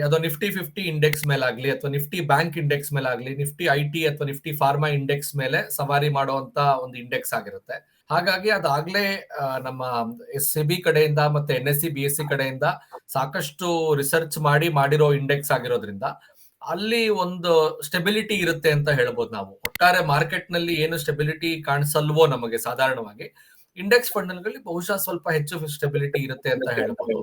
ಯಾವುದೋ ನಿಫ್ಟಿ ಫಿಫ್ಟಿ ಇಂಡೆಕ್ಸ್ ಮೇಲಾಗ್ಲಿ ಅಥವಾ ನಿಫ್ಟಿ ಬ್ಯಾಂಕ್ ಇಂಡೆಕ್ಸ್ ಮೇಲಾಗ್ಲಿ, ನಿಫ್ಟಿ ಐ ಟಿ ಅಥವಾ ನಿಫ್ಟಿ ಫಾರ್ಮಾ ಇಂಡೆಕ್ಸ್ ಮೇಲೆ ಸವಾರಿ ಮಾಡುವಂತ ಒಂದು ಇಂಡೆಕ್ಸ್ ಆಗಿರುತ್ತೆ. ಹಾಗಾಗಿ ಅದಾಗ್ಲೇ ನಮ್ಮ ಎಸ್ ಸಿ ಬಿ ಕಡೆಯಿಂದ ಮತ್ತೆ N S C B S C ಕಡೆಯಿಂದ ಸಾಕಷ್ಟು ರಿಸರ್ಚ್ ಮಾಡಿ ಮಾಡಿರೋ ಇಂಡೆಕ್ಸ್ ಆಗಿರೋದ್ರಿಂದ ಅಲ್ಲಿ ಒಂದು ಸ್ಟೆಬಿಲಿಟಿ ಇರುತ್ತೆ ಅಂತ ಹೇಳ್ಬೋದು ನಾವು. ಒಟ್ಟಾರೆ ಮಾರ್ಕೆಟ್ನಲ್ಲಿ ಏನು ಸ್ಟೆಬಿಲಿಟಿ ಕಾಣಿಸಲ್ವೋ ನಮಗೆ ಸಾಧಾರಣವಾಗಿ ಇಂಡೆಕ್ಸ್ ಫಂಡ್ಗಳಲ್ಲಿ ಬಹುಶಃ ಸ್ವಲ್ಪ ಹೆಚ್ಚು ಸ್ಟೆಬಿಲಿಟಿ ಇರುತ್ತೆ ಅಂತ ಹೇಳ್ಬೋದು.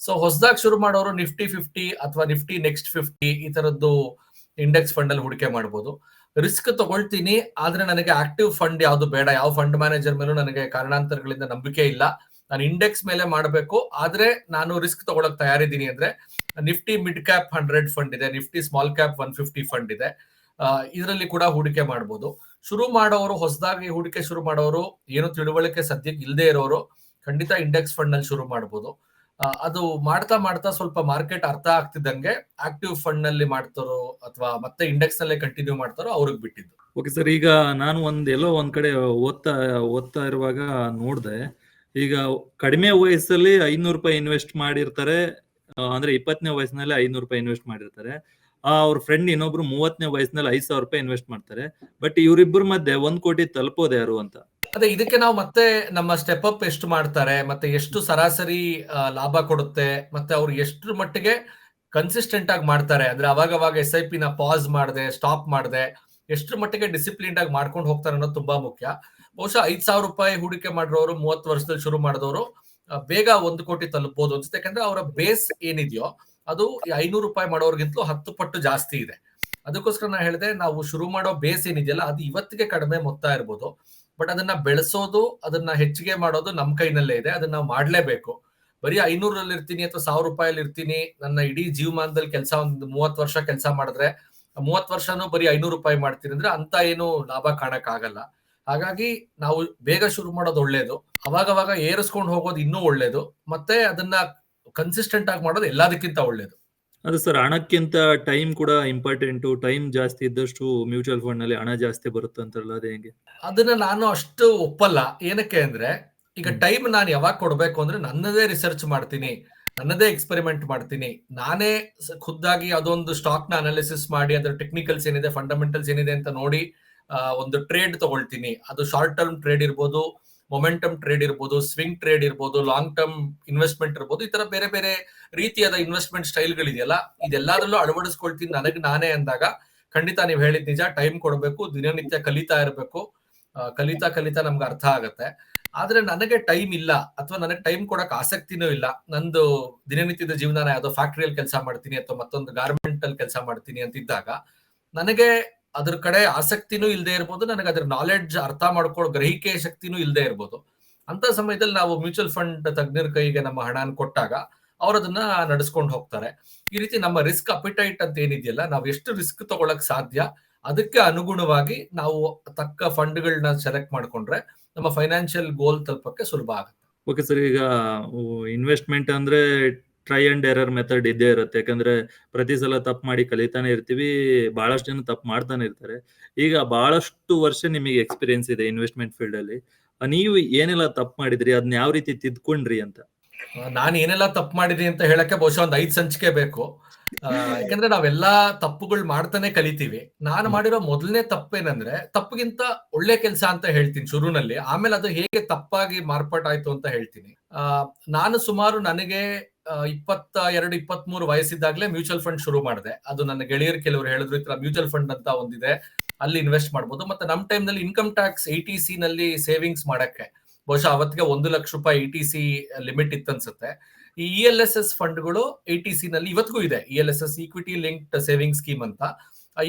ಸೊ ಹೊಸದಾಗಿ ಶುರು ಮಾಡೋರು ನಿಫ್ಟಿ ಫಿಫ್ಟಿ ಅಥವಾ ನಿಫ್ಟಿ ನೆಕ್ಸ್ಟ್ ಫಿಫ್ಟಿ ಈ ತರದ್ದು ಇಂಡೆಕ್ಸ್ ಫಂಡ್ ಅಲ್ಲಿ ಹೂಡಿಕೆ ಮಾಡಬಹುದು ರಿಸ್ಕ್ ತಗೊಳ್ತೀನಿ, ಆದ್ರೆ ನನಗೆ ಆಕ್ಟಿವ್ ಫಂಡ್ ಯಾವ್ದು ಬೇಡ. ಯಾವ ಫಂಡ್ ಮ್ಯಾನೇಜರ್ ಮೇಲೂ ನನಗೆ ಕಾರಣಾಂತರಗಳಿಂದ ನಂಬಿಕೆ ಇಲ್ಲ. ನಾನು ಇಂಡೆಕ್ಸ್ ಮೇಲೆ ಮಾಡಬೇಕು, ಆದ್ರೆ ನಾನು ರಿಸ್ಕ್ ತಗೊಳಕ್ ತಯಾರಿದ್ದೀನಿ ಅಂದ್ರೆ Nifty mid cap hundred fund ಇದೆ Nifty small cap one fifty fund ಇದೆ. ಇದರಲ್ಲಿ ಕೂಡ ಹೂಡಿಕೆ ಮಾಡಬಹುದು ಶುರು ಮಾಡೋರು, ಹೊಸದಾಗಿ ಹೂಡಿಕೆ ಶುರು ಮಾಡೋರು, ಏನು ತಿಳುವಳಿಕೆ ಸದ್ಯಕ್ಕೆ ಇಲ್ಲದೆ ಇರೋರು, ಖಂಡಿತ ಇಂಡೆಕ್ಸ್ ಫಂಡ್ನಲ್ಲಿ ಶುರು ಮಾಡಬಹುದು ಅದು ಮಾಡ್ತಾ ಮಾಡ್ತಾ ಸ್ವಲ್ಪ ಮಾರ್ಕೆಟ್ ಅರ್ಥ ಆಗ್ತಿದ್ದಂಗೆ ಆಕ್ಟಿವ್ ಫಂಡ್ನಲ್ಲಿ ಮಾಡ್ತಾರೋ ಅಥವಾ ಮತ್ತೆ ಇಂಡೆಕ್ಸ್ ನಲ್ಲೇ ಕಂಟಿನ್ಯೂ ಮಾಡ್ತಾರೋ ಅವ್ರಿಗೆ ಬಿಟ್ಟಿದ್ದು. ಓಕೆ ಸರ್ ಈಗ ನಾನು ಒಂದ್ ಎಲ್ಲೋ ಒಂದ್ ಕಡೆ ಓದ್ತಾ ಓದ್ತಾ ಇರುವಾಗ ನೋಡ್ದೆ ಈಗ ಕಡಿಮೆ ವಯಸ್ಸಲ್ಲಿ ಐನೂರು ರೂಪಾಯಿ ಇನ್ವೆಸ್ಟ್ ಮಾಡಿರ್ತಾರೆ. ಅಂದ್ರೆ ಇಪ್ಪತ್ತನೇ ವಯಸ್ಸಿನಲ್ಲಿ ಐನೂರು ರೂಪಾಯಿ ಇನ್ವೆಸ್ಟ್ ಮಾಡಿರ್ತಾರೆ. ಆ, ಅವ್ರ ಫ್ರೆಂಡ್ ಇನ್ನೊಬ್ರು ಮೂವತ್ತನೇ ವಯಸ್ಸಿನಲ್ಲಿ ಐದ್ ಸಾವಿರ ರೂಪಾಯಿ ಇನ್ವೆಸ್ಟ್ ಮಾಡ್ತಾರೆ. ಬಟ್ ಇವರಿಬ್ಬರ ಮಧ್ಯೆ ಒಂದ್ ಕೋಟಿ ತಲುಪೋದು ಯಾರು ಅಂತ. ಅದೇ, ಇದಕ್ಕೆ ನಾವು ಮತ್ತೆ ನಮ್ಮ ಸ್ಟೆಪ್ ಅಪ್ ಎಷ್ಟು ಮಾಡ್ತಾರೆ, ಮತ್ತೆ ಎಷ್ಟು ಸರಾಸರಿ ಲಾಭ ಕೊಡುತ್ತೆ, ಮತ್ತೆ ಅವ್ರು ಎಷ್ಟು ಮಟ್ಟಿಗೆ ಕನ್ಸಿಸ್ಟೆಂಟ್ ಆಗಿ ಮಾಡ್ತಾರೆ. ಅಂದ್ರೆ ಅವಾಗ ಅವಾಗ ಎಸ್ ಐ ಪಿ ನ ಪಾಸ್ ಮಾಡದೆ ಸ್ಟಾಪ್ ಮಾಡದೆ ಎಷ್ಟು ಮಟ್ಟಿಗೆ ಡಿಸಿಪ್ಲಿನ್ ಆಗಿ ಮಾಡ್ಕೊಂಡು ಹೋಗ್ತಾರೆ ಅನ್ನೋದು ತುಂಬಾ ಮುಖ್ಯ. ಬಹುಶಃ ಐದ್ ಸಾವಿರ ರೂಪಾಯಿ ಹೂಡಿಕೆ ಮಾಡಿರೋರು ಮೂವತ್ತು ವರ್ಷದಲ್ಲಿ ಶುರು ಮಾಡಿದವರು ಬೇಗ ಒಂದು ಕೋಟಿ ತಲುಪಬಹುದು ಅನ್ಸುತ್ತೆ. ಯಾಕಂದ್ರೆ ಅವರ ಬೇಸ್ ಏನಿದೆಯೋ ಅದು ಐನೂರು ರೂಪಾಯಿ ಮಾಡೋರ್ಗಿಂತಲೂ ಹತ್ತು ಪಟ್ಟು ಜಾಸ್ತಿ ಇದೆ. ಅದಕ್ಕೋಸ್ಕರ ನಾನು ಹೇಳಿದೆ, ನಾವು ಶುರು ಮಾಡೋ ಬೇಸ್ ಏನಿದೆಯಲ್ಲ, ಅದು ಇವತ್ತಿಗೆ ಕಡಿಮೆ ಮೊತ್ತ ಇರ್ಬೋದು. ಬಟ್ ಅದನ್ನ ಬೆಳೆಸೋದು, ಅದನ್ನ ಹೆಚ್ಚಿಗೆ ಮಾಡೋದು ನಮ್ಮ ಕೈನಲ್ಲೇ ಇದೆ. ಅದನ್ನ ನಾವು ಮಾಡ್ಲೇಬೇಕು. ಬರೀ ಐನೂರಲ್ಲಿ ಇರ್ತೀನಿ ಅಥವಾ ಸಾವಿರ ರೂಪಾಯಲ್ಲಿ ಇರ್ತೀನಿ, ನನ್ನ ಇಡೀ ಜೀವಮಾನದಲ್ಲಿ ಕೆಲಸ ಒಂದು ಮೂವತ್ತು ವರ್ಷ ಕೆಲಸ ಮಾಡಿದ್ರೆ ಮೂವತ್ತು ವರ್ಷನೂ ಬರೀ ಐನೂರು ರೂಪಾಯಿ ಮಾಡ್ತೀನಿ ಅಂದ್ರೆ ಅಂತ ಏನು ಲಾಭ ಕಾಣಕ್ ಆಗಲ್ಲ ಹಾಗಾಗಿ ನಾವು ಬೇಗ ಶುರು ಮಾಡೋದು ಒಳ್ಳೇದು. ಅವಾಗವಾಗ ಏರಿಸ್ಕೊಂಡು ಹೋಗೋದು ಇನ್ನೂ ಒಳ್ಳೇದು. ಮತ್ತೆ ಅದನ್ನ ಕನ್ಸಿಸ್ಟೆಂಟ್ ಆಗಿ ಮಾಡೋದು ಎಲ್ಲದಕ್ಕಿಂತ ಒಳ್ಳೇದು. ಅದು ಸರ್ ಹಣಕ್ಕಿಂತ ಟೈಮ್ ಕೂಡ ಇಂಪಾರ್ಟೆಂಟು ಟೈಮ್ ಜಾಸ್ತಿ ಇದ್ದಷ್ಟು ಮ್ಯೂಚುವಲ್ ಫಂಡ್ನಲ್ಲಿ ಹಣ ಜಾಸ್ತಿ ಬರುತ್ತೆ ಅಂತಾರಲ್ಲ ಅದೇ ಹೆಂಗೆ? ಅದನ್ನ ನಾನು ಅಷ್ಟು ಒಪ್ಪಲ್ಲ. ಏನಕ್ಕೆ ಅಂದ್ರೆ ಈಗ ಟೈಮ್ ನಾನು ಯಾವಾಗ ಕೊಡ್ಬೇಕು ಅಂದ್ರೆ ನನ್ನದೇ ರಿಸರ್ಚ್ ಮಾಡ್ತೀನಿ. ನನ್ನದೇ ಎಕ್ಸ್ಪೆರಿಮೆಂಟ್ ಮಾಡ್ತೀನಿ. ನಾನೇ ಖುದ್ದಾಗಿ ಅದೊಂದು ಸ್ಟಾಕ್ನ ಅನಾಲಿಸಿಸ್ ಮಾಡಿ ಅದರ ಟೆಕ್ನಿಕಲ್ಸ್ ಏನಿದೆ ಫಂಡಮೆಂಟಲ್ಸ್ ಏನಿದೆ ಅಂತ ನೋಡಿ ಒಂದು ಟ್ರೇಡ್ ತಗೊಳ್ತೀನಿ. ಅದು ಶಾರ್ಟ್ ಟರ್ಮ್ ಟ್ರೇಡ್ ಇರ್ಬೋದು ಮೊಮೆಂಟಮ್ ಟ್ರೇಡ್ ಇರ್ಬೋದು ಸ್ವಿಂಗ್ ಟ್ರೇಡ್ ಇರ್ಬೋದು ಲಾಂಗ್ ಟರ್ಮ್ ಇನ್ವೆಸ್ಟ್ಮೆಂಟ್ ಇರ್ಬೋದು, ಈ ತರ ಬೇರೆ ಬೇರೆ ರೀತಿಯಾದ ಇನ್ವೆಸ್ಟ್ಮೆಂಟ್ ಸ್ಟೈಲ್ಗಳಿದೆಯಲ್ಲ ಇದೆಲ್ಲದರಲ್ಲೂ ಅಳವಡಿಸ್ಕೊಳ್ತೀನಿ ನನಗೆ ನಾನೇ ಅಂದಾಗ, ಖಂಡಿತ ನೀವು ಹೇಳಿದ್ ನಿಜ ಟೈಮ್ ಕೊಡಬೇಕು, ದಿನನಿತ್ಯ ಕಲಿತಾ ಇರಬೇಕು. ಕಲಿತಾ ಕಲಿತಾ ನಮ್ಗೆ ಅರ್ಥ ಆಗತ್ತೆ. ಆದ್ರೆ ನನಗೆ ಟೈಮ್ ಇಲ್ಲ, ಅಥವಾ ನನಗೆ ಟೈಮ್ ಕೊಡಕ್ ಆಸಕ್ತಿನೂ ಇಲ್ಲ. ನಂದು ದಿನನಿತ್ಯದ ಜೀವನ ಯಾವುದೋ ಫ್ಯಾಕ್ಟ್ರಿಯಲ್ಲಿ ಕೆಲಸ ಮಾಡ್ತೀನಿ, ಅಥವಾ ಮತ್ತೊಂದು ಗಾರ್ಮೆಂಟ್ ಅಲ್ಲಿ ಕೆಲಸ ಮಾಡ್ತೀನಿ ಅಂತಿದ್ದಾಗ, ನನಗೆ ಅದ್ರ ಕಡೆ ಆಸಕ್ತಿನೂ ಇಲ್ಲದೆ ಇರ್ಬೋದು, ನನಗೆ ಅದ್ರ ನಾಲೆಡ್ಜ್ ಅರ್ಥ ಮಾಡ್ಕೊಳ್ಳೋ ಗ್ರಹಿಕೆ ಶಕ್ತಿನೂ ಇಲ್ಲದೆ ಇರ್ಬೋದು. ಅಂತ ಸಮಯದಲ್ಲಿ ನಾವು ಮ್ಯೂಚುವಲ್ ಫಂಡ್ ತಜ್ಞರ ಕೈಗೆ ನಮ್ಮ ಹಣನ ಕೊಟ್ಟಾಗ ಅವ್ರು ಅದನ್ನ ನಡೆಸ್ಕೊಂಡು ಹೋಗ್ತಾರೆ. ಈ ರೀತಿ ನಮ್ಮ ರಿಸ್ಕ್ ಅಪಿಟೈಟ್ ಅಂತ ಏನಿದೆಯಲ್ಲ, ನಾವು ಎಷ್ಟು ರಿಸ್ಕ್ ತಗೊಳಕ್ ಸಾಧ್ಯ, ಅದಕ್ಕೆ ಅನುಗುಣವಾಗಿ ನಾವು ತಕ್ಕ ಫಂಡ್ಗಳನ್ನ ಸೆಲೆಕ್ಟ್ ಮಾಡ್ಕೊಂಡ್ರೆ ನಮ್ಮ ಫೈನಾನ್ಷಿಯಲ್ ಗೋಲ್ ತಲುಪಕ್ಕೆ ಸುಲಭ ಆಗುತ್ತೆ. ಓಕೆ ಸರ್ ಈಗ ಇನ್ವೆಸ್ಟ್ಮೆಂಟ್ ಅಂದ್ರೆ ಟ್ರೈ ಅಂಡ್ ಎರರ್ ಮೆಥಡ್ ಇದ್ದೇ ಇರುತ್ತೆ. ಯಾಕಂದ್ರೆ ಪ್ರತಿ ಸಲ ತಪ್ಪು ಮಾಡಿ ಕಲಿತಾನೆ ಇರ್ತೀವಿ, ಬಹಳಷ್ಟು ಜನ ತಪ್ಪು ಮಾಡ್ತಾನೆ ಇರ್ತಾರೆ. ಈಗ ಬಹಳಷ್ಟು ವರ್ಷ ನಿಮಗೆ ಎಕ್ಸ್ಪೀರಿಯನ್ಸ್ ಇದೆ ಇನ್ವೆಸ್ಟ್ಮೆಂಟ್ ಫೀಲ್ಡ್ ಅಲ್ಲಿ. ನೀವು ಏನೆಲ್ಲ ತಪ್ಪು ಮಾಡಿದ್ರಿ ಅದನ್ನ ಯಾವ ರೀತಿ ತಿದ್ಕೊಂಡ್ರಿ ಅಂತ? ನಾನು ಏನೆಲ್ಲ ತಪ್ಪು ಮಾಡಿದ್ರಿ ಅಂತ ಹೇಳಕ್ಕೆ ಬಹುಶಃ ಒಂದ್ ಐದ್ ಸಂಚಿಕೆ ಬೇಕು. ಯಾಕಂದ್ರೆ ನಾವೆಲ್ಲಾ ತಪ್ಪುಗಳು ಮಾಡ್ತಾನೆ ಕಲಿತೀವಿ. ನಾನು. ಮಾಡಿರೋ ಮೊದಲನೇ ತಪ್ಪೇನಂದ್ರೆ, ತಪ್ಪಿಗಿಂತ ಒಳ್ಳೆ ಕೆಲಸ ಅಂತ ಹೇಳ್ತೀನಿ ಶುರುನಲ್ಲಿ. ಆಮೇಲೆ ಅದು ಹೇಗೆ ತಪ್ಪಾಗಿ ಮಾರ್ಪಾಟಾಯ್ತು ಅಂತ ಹೇಳ್ತೀನಿ. ನಾನು ಸುಮಾರು ನನಗೆ ಇಪ್ಪತ್ತ ಎರಡು ಇಪ್ಪತ್ತ್ ಮೂರು ವಯಸ್ಸಿದ್ದಾಗಲೇ ಮ್ಯೂಚುವಲ್ ಫಂಡ್ ಶುರು ಮಾಡಿದೆ. ಅದು ನನ್ನ ಗೆಳೆಯರು ಕೆಲವರು ಹೇಳಿದ್ರು, ಈ ತರ ಮ್ಯೂಚುವಲ್ ಫಂಡ್ ಅಂತ ಒಂದಿದೆ, ಅಲ್ಲಿ ಇನ್ವೆಸ್ಟ್ ಮಾಡ್ಬೋದು. ಮತ್ತೆ ನಮ್ಮ ಟೈಮ್ನಲ್ಲಿ income tax A T C ನಲ್ಲಿ ಸೇವಿಂಗ್ಸ್ ಮಾಡಕ್ಕೆ, ಬಹುಶಃ ಅವತ್ತಿಗೆ ಒಂದು ಲಕ್ಷ ರೂಪಾಯಿ ಇ ಟಿ ಸಿ ಲಿಮಿಟ್ ಇತ್ತನ್ಸುತ್ತೆ ಈ ಇ ಎಲ್ ಎಸ್ ಎಸ್ ಫಂಡ್ಗಳು ಎ ಟಿ ಸಿ ನಲ್ಲಿ ಇವತ್ತಿಗೂ ಇದೆ. E L S S equity linked saving scheme ಅಂತ.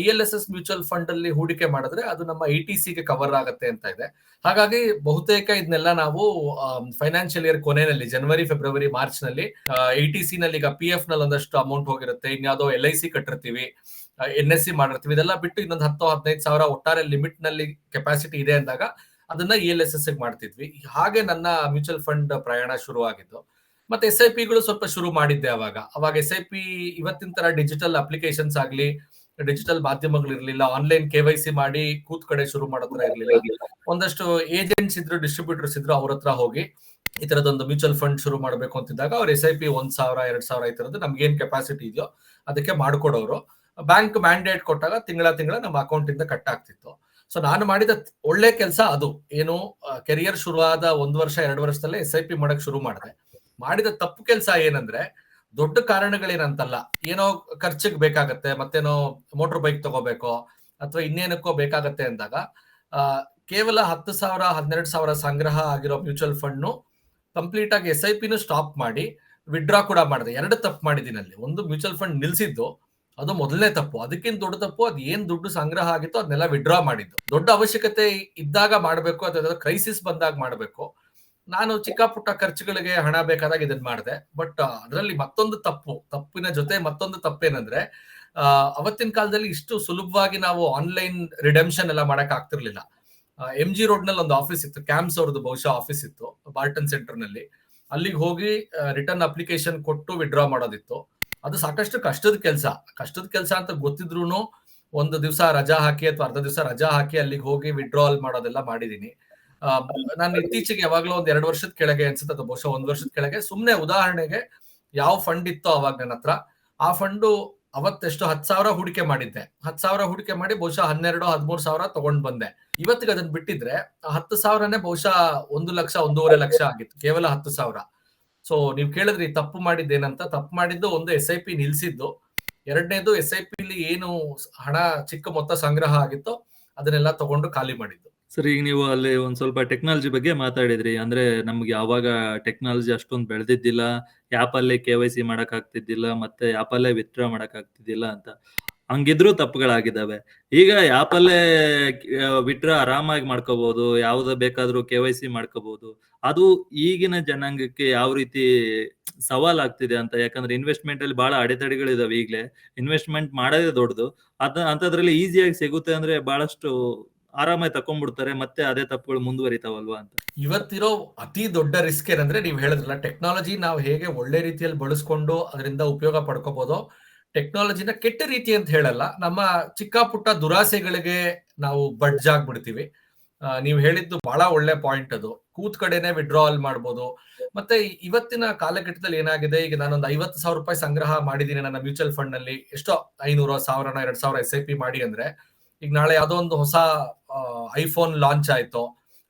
E L S S mutual fund ಅಲ್ಲಿ ಹೂಡಿಕೆ ಮಾಡಿದ್ರೆ ಅದು ನಮ್ಮ ಐ ಟಿ ಗೆ ಕವರ್ ಆಗುತ್ತೆ ಅಂತ ಇದೆ. ಹಾಗಾಗಿ ಬಹುತೇಕ ಇದನ್ನೆಲ್ಲ ನಾವು ಫೈನಾನ್ಷಿಯಲ್ ಇಯರ್ ಕೊನೆಯಲ್ಲಿ ಜನವರಿ ಫೆಬ್ರವರಿ ಮಾರ್ಚ್ನಲ್ಲಿ ಎ ಟಿ ಸಿ ನಲ್ಲಿ ಈಗ ಪಿ ಎಫ್ನಲ್ಲಿ ಒಂದಷ್ಟು ಅಮೌಂಟ್ ಹೋಗಿರುತ್ತೆ. ಇನ್ಯಾವುದೋ ಎಲ್ ಐ ಸಿ ಕಟ್ಟಿರ್ತೀವಿ ಎನ್ ಎಸ್ ಸಿ ಮಾಡಿರ್ತೀವಿ. ಇದೆಲ್ಲ ಬಿಟ್ಟು ಇನ್ನೊಂದು ಹತ್ತು, ಹದಿನೈದು ಸಾವಿರ ಒಟ್ಟಾರೆ ಲಿಮಿಟ್ನಲ್ಲಿ ಕೆಪಾಸಿಟಿ ಇದೆ ಅಂದಾಗ ಅದನ್ನ ಇ ಎಲ್ ಎಸ್ ಎಸ್ ಮಾಡ್ತಿದ್ವಿ. ಹಾಗೆ ನನ್ನ ಮ್ಯೂಚುವಲ್ ಫಂಡ್ ಪ್ರಯಾಣ ಶುರು ಆಗಿದ್ದು ಮತ್ತೆ ಎಸ್ ಐ ಪಿಗಳು ಸ್ವಲ್ಪ ಶುರು ಮಾಡಿದ್ದೆ ಅವಾಗ. ಅವಾಗ ಎಸ್ ಐ ಪಿ ಇವತ್ತಿನ ತರ ಡಿಜಿಟಲ್ ಅಪ್ಲಿಕೇಶನ್ಸ್ ಆಗ್ಲಿ ಡಿಜಿಟಲ್ ಮಾಧ್ಯಮಗಳು ಇರಲಿಲ್ಲ ಆನ್ಲೈನ್ ಕೆ ವೈ ಸಿ ಮಾಡಿ ಕೂತ್ ಕಡೆ ಶುರು ಮಾಡೋತ್ರ ಇರಲಿಲ್ಲ. ಒಂದಷ್ಟು ಏಜೆಂಟ್ಸ್ ಇದ್ರು ಡಿಸ್ಟ್ರಿಬ್ಯೂಟರ್ಸ್ ಇದ್ರು ಅವ್ರ ಹತ್ರ ಹೋಗಿ ಈ ತರದೊಂದು ಮ್ಯೂಚುವಲ್ ಫಂಡ್ ಶುರು ಮಾಡಬೇಕು ಅಂತಿದ್ದಾಗ ಅವ್ರ ಎಸ್ ಐ ಪಿ ಒಂದ್ ಸಾವಿರ, ಎರಡ್ ಸಾವಿರ ಈ ತರದ್ದು ನಮ್ಗೆ ಏನ್ ಕೆಪಾಸಿಟಿ ಇದೆಯೋ ಅದಕ್ಕೆ ಮಾಡ್ಕೊಡೋರು. ಬ್ಯಾಂಕ್ ಮ್ಯಾಂಡೇಟ್ ಕೊಟ್ಟಾಗ ತಿಂಗಳ ತಿಂಗಳ ನಮ್ಮ ಅಕೌಂಟ್ ಇಂದ ಕಟ್ ಆಗ್ತಿತ್ತು. ಸೊ ನಾನು ಮಾಡಿದ ಒಳ್ಳೆ ಕೆಲಸ ಅದು. ಏನು ಕೆರಿಯರ್ ಶುರುವಾದ ಒಂದ್ ವರ್ಷ, ಎರಡು ವರ್ಷದಲ್ಲೇ ಎಸ್ ಐ ಪಿ ಮಾಡಕ್ ಶುರು ಮಾಡಿದೆ. ಮಾಡಿದ ತಪ್ಪು ಕೆಲಸ ಏನಂದ್ರೆ ದೊಡ್ಡ ಕಾರಣಗಳೇನಂತಲ್ಲ. ಏನೋ ಖರ್ಚಿಗೆ ಬೇಕಾಗತ್ತೆ, ಮತ್ತೇನೋ ಮೋಟರ್ ಬೈಕ್ ತಗೋಬೇಕೋ, ಅಥವಾ ಇನ್ನೇನಕ್ಕೋ ಬೇಕಾಗತ್ತೆ ಅಂದಾಗ ಕೇವಲ ಹತ್ತು ಸಾವಿರ, ಹನ್ನೆರಡು ಸಾವಿರ ಸಂಗ್ರಹ ಆಗಿರೋ ಮ್ಯೂಚುವಲ್ ಫಂಡ್ನು ಕಂಪ್ಲೀಟ್ ಆಗಿ ಎಸ್ ಐ ಪಿನೂ ಸ್ಟಾಪ್ ಮಾಡಿ ವಿಡ್ರಾ ಕೂಡ ಮಾಡಿದೆ. ಎರಡು ತಪ್ಪು ಮಾಡಿದ್ದೀನಿ ಅಲ್ಲಿ. ಒಂದು ಮ್ಯೂಚುವಲ್ ಫಂಡ್ ನಿಲ್ಸಿದ್ದು, ಅದು ಮೊದಲನೇ ತಪ್ಪು. ಅದಕ್ಕಿಂತ ದೊಡ್ಡ ತಪ್ಪು? ಅದು ಏನ್ ದುಡ್ಡು ಸಂಗ್ರಹ ಆಗಿತ್ತು, ಅದನ್ನೆಲ್ಲ ವಿಡ್ರಾ ಮಾಡಿದ್ದು. ದೊಡ್ಡ ಅವಶ್ಯಕತೆ ಇದ್ದಾಗ ಮಾಡಬೇಕು, ಅಥವಾ ಕ್ರೈಸಿಸ್ ಬಂದಾಗ ಮಾಡಬೇಕು. ನಾನು ಚಿಕ್ಕ ಪುಟ್ಟ ಖರ್ಚುಗಳಿಗೆ ಹಣ ಬೇಕಾದಾಗ ಇದನ್ನ ಮಾಡಿದೆ. ಬಟ್ ಅದರಲ್ಲಿ ಮತ್ತೊಂದು ತಪ್ಪು, ತಪ್ಪಿನ ಜೊತೆ ಮತ್ತೊಂದು ತಪ್ಪೇನಂದ್ರೆ ಅವತ್ತಿನ ಕಾಲದಲ್ಲಿ ಇಷ್ಟು ಸುಲಭವಾಗಿ ನಾವು ಆನ್ಲೈನ್ ರಿಡೆಮ್ಷನ್ ಎಲ್ಲ ಮಾಡಕ್ ಆಗ್ತಿರ್ಲಿಲ್ಲ. ಎಂ ಜಿ ರೋಡ್ನಲ್ಲಿ ಒಂದು ಆಫೀಸ್ ಇತ್ತು ಕ್ಯಾಂಪ್ಸ್ ಅವ್ರದ್ದು ಬಹುಶಃ ಆಫೀಸ್ ಇತ್ತು ಬಾಲ್ಟನ್ ಸೆಂಟರ್ನಲ್ಲಿ ಅಲ್ಲಿಗೆ ಹೋಗಿ ರಿಟರ್ನ್ ಅಪ್ಲಿಕೇಶನ್ ಕೊಟ್ಟು ವಿಡ್ರಾ ಮಾಡೋದಿತ್ತು. ಅದು ಸಾಕಷ್ಟು ಕಷ್ಟದ ಕೆಲಸ. ಕಷ್ಟದ ಕೆಲಸ ಅಂತ ಗೊತ್ತಿದ್ರು ಒಂದು ದಿವಸ ರಜಾ ಹಾಕಿ ಅಥವಾ ಅರ್ಧ ದಿವಸ ರಜಾ ಹಾಕಿ ಅಲ್ಲಿಗೆ ಹೋಗಿ ವಿಡ್ರಾಲ್ ಮಾಡೋದೆಲ್ಲ ಮಾಡಿದೀನಿ. ನಾನು ಇತ್ತೀಚೆಗೆ ಯಾವಾಗ್ಲೂ ಒಂದ್ ಎರಡು ವರ್ಷದ ಕೆಳಗೆ ಅನ್ಸುತ್ತೆ ಅಥವಾ ಬಹುಶಃ ಒಂದ್ ವರ್ಷದ ಕೆಳಗೆ. ಸುಮ್ನೆ ಉದಾಹರಣೆಗೆ ಯಾವ ಫಂಡ್ ಇತ್ತೋ ಅವಾಗ ನನ್ನ ಹತ್ರ, ಆ ಫಂಡು ಅವತ್ತೆಷ್ಟು ಹತ್ ಸಾವಿರ ಹೂಡಿಕೆ ಮಾಡಿದ್ದೆ. ಹತ್ ಸಾವಿರ ಹೂಡಿಕೆ ಮಾಡಿ ಬಹುಶಃ ಹನ್ನೆರಡು, ಹದಿಮೂರು ಸಾವಿರ ತಗೊಂಡ್ ಬಂದೆ. ಇವತ್ತಿಗೆ ಅದನ್ನ ಬಿಟ್ಟಿದ್ರೆ ಹತ್ತು ಸಾವಿರನೇ ಬಹುಶಃ ಒಂದು ಲಕ್ಷ, ಒಂದೂವರೆ ಲಕ್ಷ ಆಗಿತ್ತು, ಕೇವಲ ಹತ್ತು ಸಾವಿರ. ಸೊ ನೀವ್ ಕೇಳಿದ್ರಿ ತಪ್ಪು ಮಾಡಿದ್ದೇನಂತ. ತಪ್ಪು ಮಾಡಿದ್ದು ಒಂದು ಎಸ್ ಐ ಪಿ ನಿಲ್ಸಿದ್ದು. ಎರಡನೇದು ಎಸ್ ಐ ಪಿ ಏನು ಹಣ ಚಿಕ್ಕ ಮೊತ್ತ ಸಂಗ್ರಹ ಆಗಿತ್ತೋ ಅದನ್ನೆಲ್ಲ ತಗೊಂಡು ಖಾಲಿ ಮಾಡಿದ್ದು. ಸರ್, ಈಗ ನೀವು ಅಲ್ಲಿ ಒಂದ್ ಸ್ವಲ್ಪ ಟೆಕ್ನಾಲಜಿ ಬಗ್ಗೆ ಮಾತಾಡಿದ್ರಿ. ಅಂದ್ರೆ ನಮ್ಗೆ ಯಾವಾಗ ಟೆಕ್ನಾಲಜಿ ಅಷ್ಟೊಂದು ಬೆಳೆದಿದ್ದಿಲ್ಲ ಆಪ್ ಅಲ್ಲೇ ಕೆ ವೈ ಸಿ ಮಾಡಕ್ ಆಗ್ತಿದ್ದಿಲ್ಲ, ಮತ್ತೆ ಆಪ್ ಅಲ್ಲೇ ವಿತ್ಡ್ರಾ ಮಾಡಕ್ ಆಗ್ತಿದ್ದಿಲ್ಲ ಅಂತ. ಹಂಗಿದ್ರು ತಪ್ಪುಗಳಾಗಿದ್ದಾವೆ. ಈಗ ಆಪ್ ಅಲ್ಲೇ ವಿತ್ಡ್ರಾ ಆರಾಮಾಗಿ ಮಾಡ್ಕೋಬಹುದು ಯಾವ್ದ ಬೇಕಾದ್ರೂ ಕೆ ವೈ ಸಿ ಮಾಡ್ಕೋಬಹುದು ಅದು ಈಗಿನ ಜನಾಂಗಕ್ಕೆ ಯಾವ ರೀತಿ ಸವಾಲ್ ಆಗ್ತಿದೆ ಅಂತ, ಯಾಕಂದ್ರೆ ಇನ್ವೆಸ್ಟ್ಮೆಂಟ್ ಅಲ್ಲಿ ಬಹಳ ಅಡೆತಡೆಗಳಿದಾವೆ ಈಗಲೇ. ಇನ್ವೆಸ್ಟ್ಮೆಂಟ್ ಮಾಡೋದೇ ದೊಡ್ಡದು. ಅದ ಅಂತದ್ರಲ್ಲಿ ಈಸಿಯಾಗಿ ಸಿಗುತ್ತೆ ಅಂದ್ರೆ ಬಹಳಷ್ಟು ಆರಾಮಾಗಿ ತಕೊಂಡ್ಬಿಡ್ತಾರೆ, ಮತ್ತೆ ಅದೇ ತಪ್ಪುಗಳು ಮುಂದುವರಿತಾವಲ್ವಾ ಅಂತ. ಇವತ್ತಿರೋ ಅತಿ ದೊಡ್ಡ ರಿಸ್ಕ್ ಏನಂದ್ರೆ ನೀವು ಹೇಳಿದ್ರಲ್ಲ ಟೆಕ್ನಾಲಜಿ ನಾವು ಹೇಗೆ ಒಳ್ಳೆ ರೀತಿಯಲ್ಲಿ ಬಳಸ್ಕೊಂಡು ಅದರಿಂದ ಉಪಯೋಗ ಪಡ್ಕೋಬಹುದು ಟೆಕ್ನಾಲಜಿನ ಕೆಟ್ಟ ರೀತಿ ಅಂತ ಹೇಳಲ್ಲ, ನಮ್ಮ ಚಿಕ್ಕ ಪುಟ್ಟ ದುರಾಸೆಗಳಿಗೆ ನಾವು ಬಡ್ಜ್ ಆಗ್ಬಿಡ್ತೀವಿ. ನೀವು ಹೇಳಿದ್ದು ಬಹಳ ಒಳ್ಳೆ ಪಾಯಿಂಟ್ ಅದು. ಕೂತ್ ಕಡೆನೆ ವಿಡ್ರಾವಲ್ ಮಾಡ್ಬೋದು. ಮತ್ತೆ ಇವತ್ತಿನ ಕಾಲಘಟ್ಟದಲ್ಲಿ ಏನಾಗಿದೆ, ಈಗ ನಾನೊಂದು ಐವತ್ತು ಸಾವಿರ ರೂಪಾಯಿ ಸಂಗ್ರಹ ಮಾಡಿದ್ದೀನಿ ನನ್ನ ಮ್ಯೂಚುವಲ್ ಫಂಡ್ನಲ್ಲಿ. ಎಷ್ಟೋ ಐನೂರು, ಸಾವಿರನ, ಎರಡ್ ಸಾವಿರ ಎಸ್ ಐ ಪಿ ಮಾಡಿ ಅಂದ್ರೆ ಈಗ ನಾಳೆ ಯಾವುದೋ ಒಂದು ಹೊಸ ಐಫೋನ್ ಲಾಂಚ್ ಆಯ್ತು,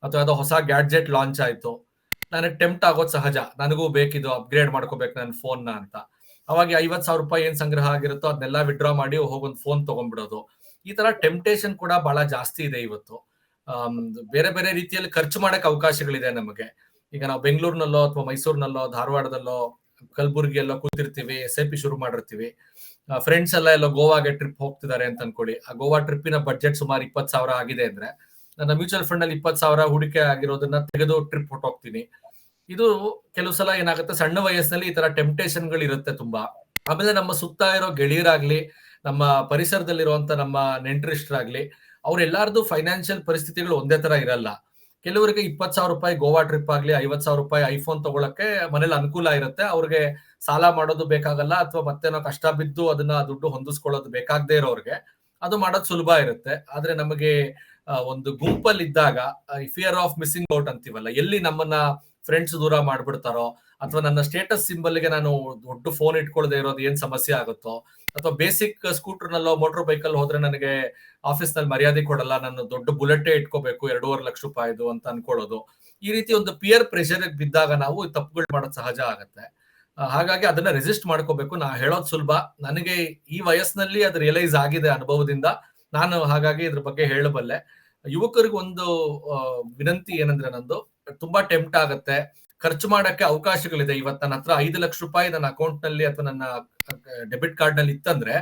ಅಥವಾ ಯಾವುದೋ ಹೊಸ ಗ್ಯಾಡ್ಜೆಟ್ ಲಾಂಚ್ ಆಯ್ತು ನನಗೆ ಟೆಂಪ್ಟ್ ಆಗೋದು ಸಹಜ. ನನಗೂ ಬೇಕಿದು ಅಪ್ಗ್ರೇಡ್ ಮಾಡ್ಕೋಬೇಕು ನನ್ನ ಫೋನ್ನ ಅಂತ. ಅವಾಗ ಐವತ್ತು ಸಾವಿರ ರೂಪಾಯಿ ಏನು ಸಂಗ್ರಹ ಆಗಿರುತ್ತೋ ಅದನ್ನೆಲ್ಲ ವಿಡ್ರಾ ಮಾಡಿ ಹೋಗೊಂದು ಫೋನ್ ತಗೊಂಡ್ಬಿಡೋದು. ಈ ತರ ಟೆಂಪ್ಟೇಷನ್ ಕೂಡ ಬಹಳ ಜಾಸ್ತಿ ಇದೆ ಇವತ್ತು. ಬೇರೆ ಬೇರೆ ರೀತಿಯಲ್ಲಿ ಖರ್ಚು ಮಾಡಕ್ ಅವಕಾಶಗಳಿದೆ ನಮಗೆ. ಈಗ ನಾವು ಬೆಂಗಳೂರಿನಲ್ಲೋ ಅಥವಾ ಮೈಸೂರಿನಲ್ಲೋ, ಧಾರವಾಡದಲ್ಲೋ, ಕಲಬುರಗಿಯಲ್ಲೋ ಕೂತಿರ್ತೀವಿ, ಎಸ್ ಐ ಪಿ ಶುರು ಮಾಡಿರ್ತೀವಿ. ಫ್ರೆಂಡ್ಸ್ ಎಲ್ಲ ಎಲ್ಲೋ ಗೋವಾಗೆ ಟ್ರಿಪ್ ಹೋಗ್ತಿದ್ದಾರೆ ಅಂತ ಅನ್ಕೊಳ್ಳಿ. ಆ ಗೋವಾ ಟ್ರಿಪ್ಪಿನ ಬಜೆಟ್ ಸುಮಾರು ಇಪ್ಪತ್ತು ಸಾವಿರ ಆಗಿದೆ ಅಂದ್ರೆ, ನನ್ನ ಮ್ಯೂಚುವಲ್ ಫಂಡ್ ಅಲ್ಲಿ ಇಪ್ಪತ್ ಸಾವಿರ ಹೂಡಿಕೆ ಆಗಿರೋದನ್ನ ತೆಗೆದು ಟ್ರಿಪ್ ಹೊಟ್ಟೋಗ್ತೀನಿ ಇದು ಕೆಲವು ಸಲ ಏನಾಗುತ್ತೆ, ಸಣ್ಣ ವಯಸ್ಸಿನಲ್ಲಿ ಈ ತರ ಟೆಂಪ್ಟೇಷನ್ಗಳು ಇರುತ್ತೆ ತುಂಬಾ. ಆಮೇಲೆ ನಮ್ಮ ಸುತ್ತ ಇರೋ ಗೆಳೆಯರಾಗ್ಲಿ ನಮ್ಮ ಪರಿಸರದಲ್ಲಿರುವಂತ ನಮ್ಮ ನೆಂಟರಿಷ್ಟರಾಗ್ಲಿ ಅವ್ರೆಲ್ಲಾರ್ದು ಫೈನಾನ್ಷಿಯಲ್ ಪರಿಸ್ಥಿತಿಗಳು ಒಂದೇ ತರ ಇರಲ್ಲ. ಕೆಲವರಿಗೆ ಇಪ್ಪತ್ ಸಾವಿರ ರೂಪಾಯಿ ಗೋವಾ ಟ್ರಿಪ್ ಆಗ್ಲಿ ಐವತ್ ಸಾವಿರ ರೂಪಾಯಿ ಐಫೋನ್ ತಗೊಳಕ್ಕೆ ಮನೇಲಿ ಅನುಕೂಲ ಇರುತ್ತೆ. ಅವ್ರಿಗೆ ಸಾಲ ಮಾಡೋದು ಬೇಕಾಗಲ್ಲ ಅಥವಾ ಮತ್ತೇನೋ ಕಷ್ಟ ಬಿದ್ದು ಅದನ್ನ ದುಡ್ಡು ಹೊಂದಿಸ್ಕೊಳ್ಳೋದು ಬೇಕಾಗದೇ ಇರೋರಿಗೆ, ಅದು ಮಾಡೋದು ಸುಲಭ ಇರುತ್ತೆ. ಆದ್ರೆ ನಮಗೆ ಒಂದು ಗುಂಪಲ್ಲಿ ಇದ್ದಾಗ ಫಿಯರ್ ಆಫ್ ಮಿಸ್ಸಿಂಗ್ ಔಟ್ ಅಂತೀವಲ್ಲ, ಎಲ್ಲಿ ನಮ್ಮನ್ನ ಫ್ರೆಂಡ್ಸ್ ದೂರ ಮಾಡ್ಬಿಡ್ತಾರೋ ಅಥವಾ ನನ್ನ ಸ್ಟೇಟಸ್ ಸಿಂಬಲ್ಗೆ ನಾನು ದೊಡ್ಡ ಫೋನ್ ಇಟ್ಕೊಳ್ಳದೆ ಇರೋದು ಏನ್ ಸಮಸ್ಯೆ ಆಗುತ್ತೋ, ಅಥವಾ ಬೇಸಿಕ್ ಸ್ಕೂಟರ್ ನಲ್ಲೋ ಮೋಟರ್ ಬೈಕಲ್ಲಿ ಹೋದ್ರೆ ನನಗೆ ಆಫೀಸ್ನಲ್ಲಿ ಮರ್ಯಾದೆ ಕೊಡಲ್ಲ ನಾನು ದೊಡ್ಡ ಬುಲೆಟೇ ಇಟ್ಕೋಬೇಕು, ಎರಡೂವರೆ ಲಕ್ಷ ರೂಪಾಯಿದು ಅಂತ ಅನ್ಕೊಳ್ಳೋದು, ಈ ರೀತಿ ಒಂದು ಪಿಯರ್ ಪ್ರೆಷರ್ ಬಿದ್ದಾಗ ನಾವು ತಪ್ಪುಗಳು ಮಾಡೋದು ಸಹಜ ಆಗತ್ತೆ. ಹಾಗಾಗಿ ಅದನ್ನ ರೆಸಿಸ್ಟ್ ಮಾಡ್ಕೋಬೇಕು. ನಾ ಹೇಳೋದು ಸುಲಭ. ನನಗೆ ಈ ವಯಸ್ಸಿನಲ್ಲಿ ಅದು ರಿಯಲೈಸ್ ಆಗಿದೆ ಅನುಭವದಿಂದ. ನಾನು ಹಾಗಾಗಿ ಇದ್ರ ಬಗ್ಗೆ ಹೇಳಬಲ್ಲೆ. ಯುವಕರಿಗೆ ಒಂದು ವಿನಂತಿ ಏನಂದ್ರೆ ನಂದು, ತುಂಬಾ ಟೆಂಪ್ಟ್ ಆಗತ್ತೆ. ಖರ್ಚು ಮಾಡಕ್ಕೆ ಅವಕಾಶಗಳಿದೆ. ಇವತ್ತು ನನ್ನ ಹತ್ರ ಐದು ಲಕ್ಷ ರೂಪಾಯಿ ನನ್ನ ಅಕೌಂಟ್ನಲ್ಲಿ ಅಥವಾ ನನ್ನ ಡೆಬಿಟ್ ಕಾರ್ಡ್ನಲ್ಲಿ ಇತ್ತಂದ್ರೆ,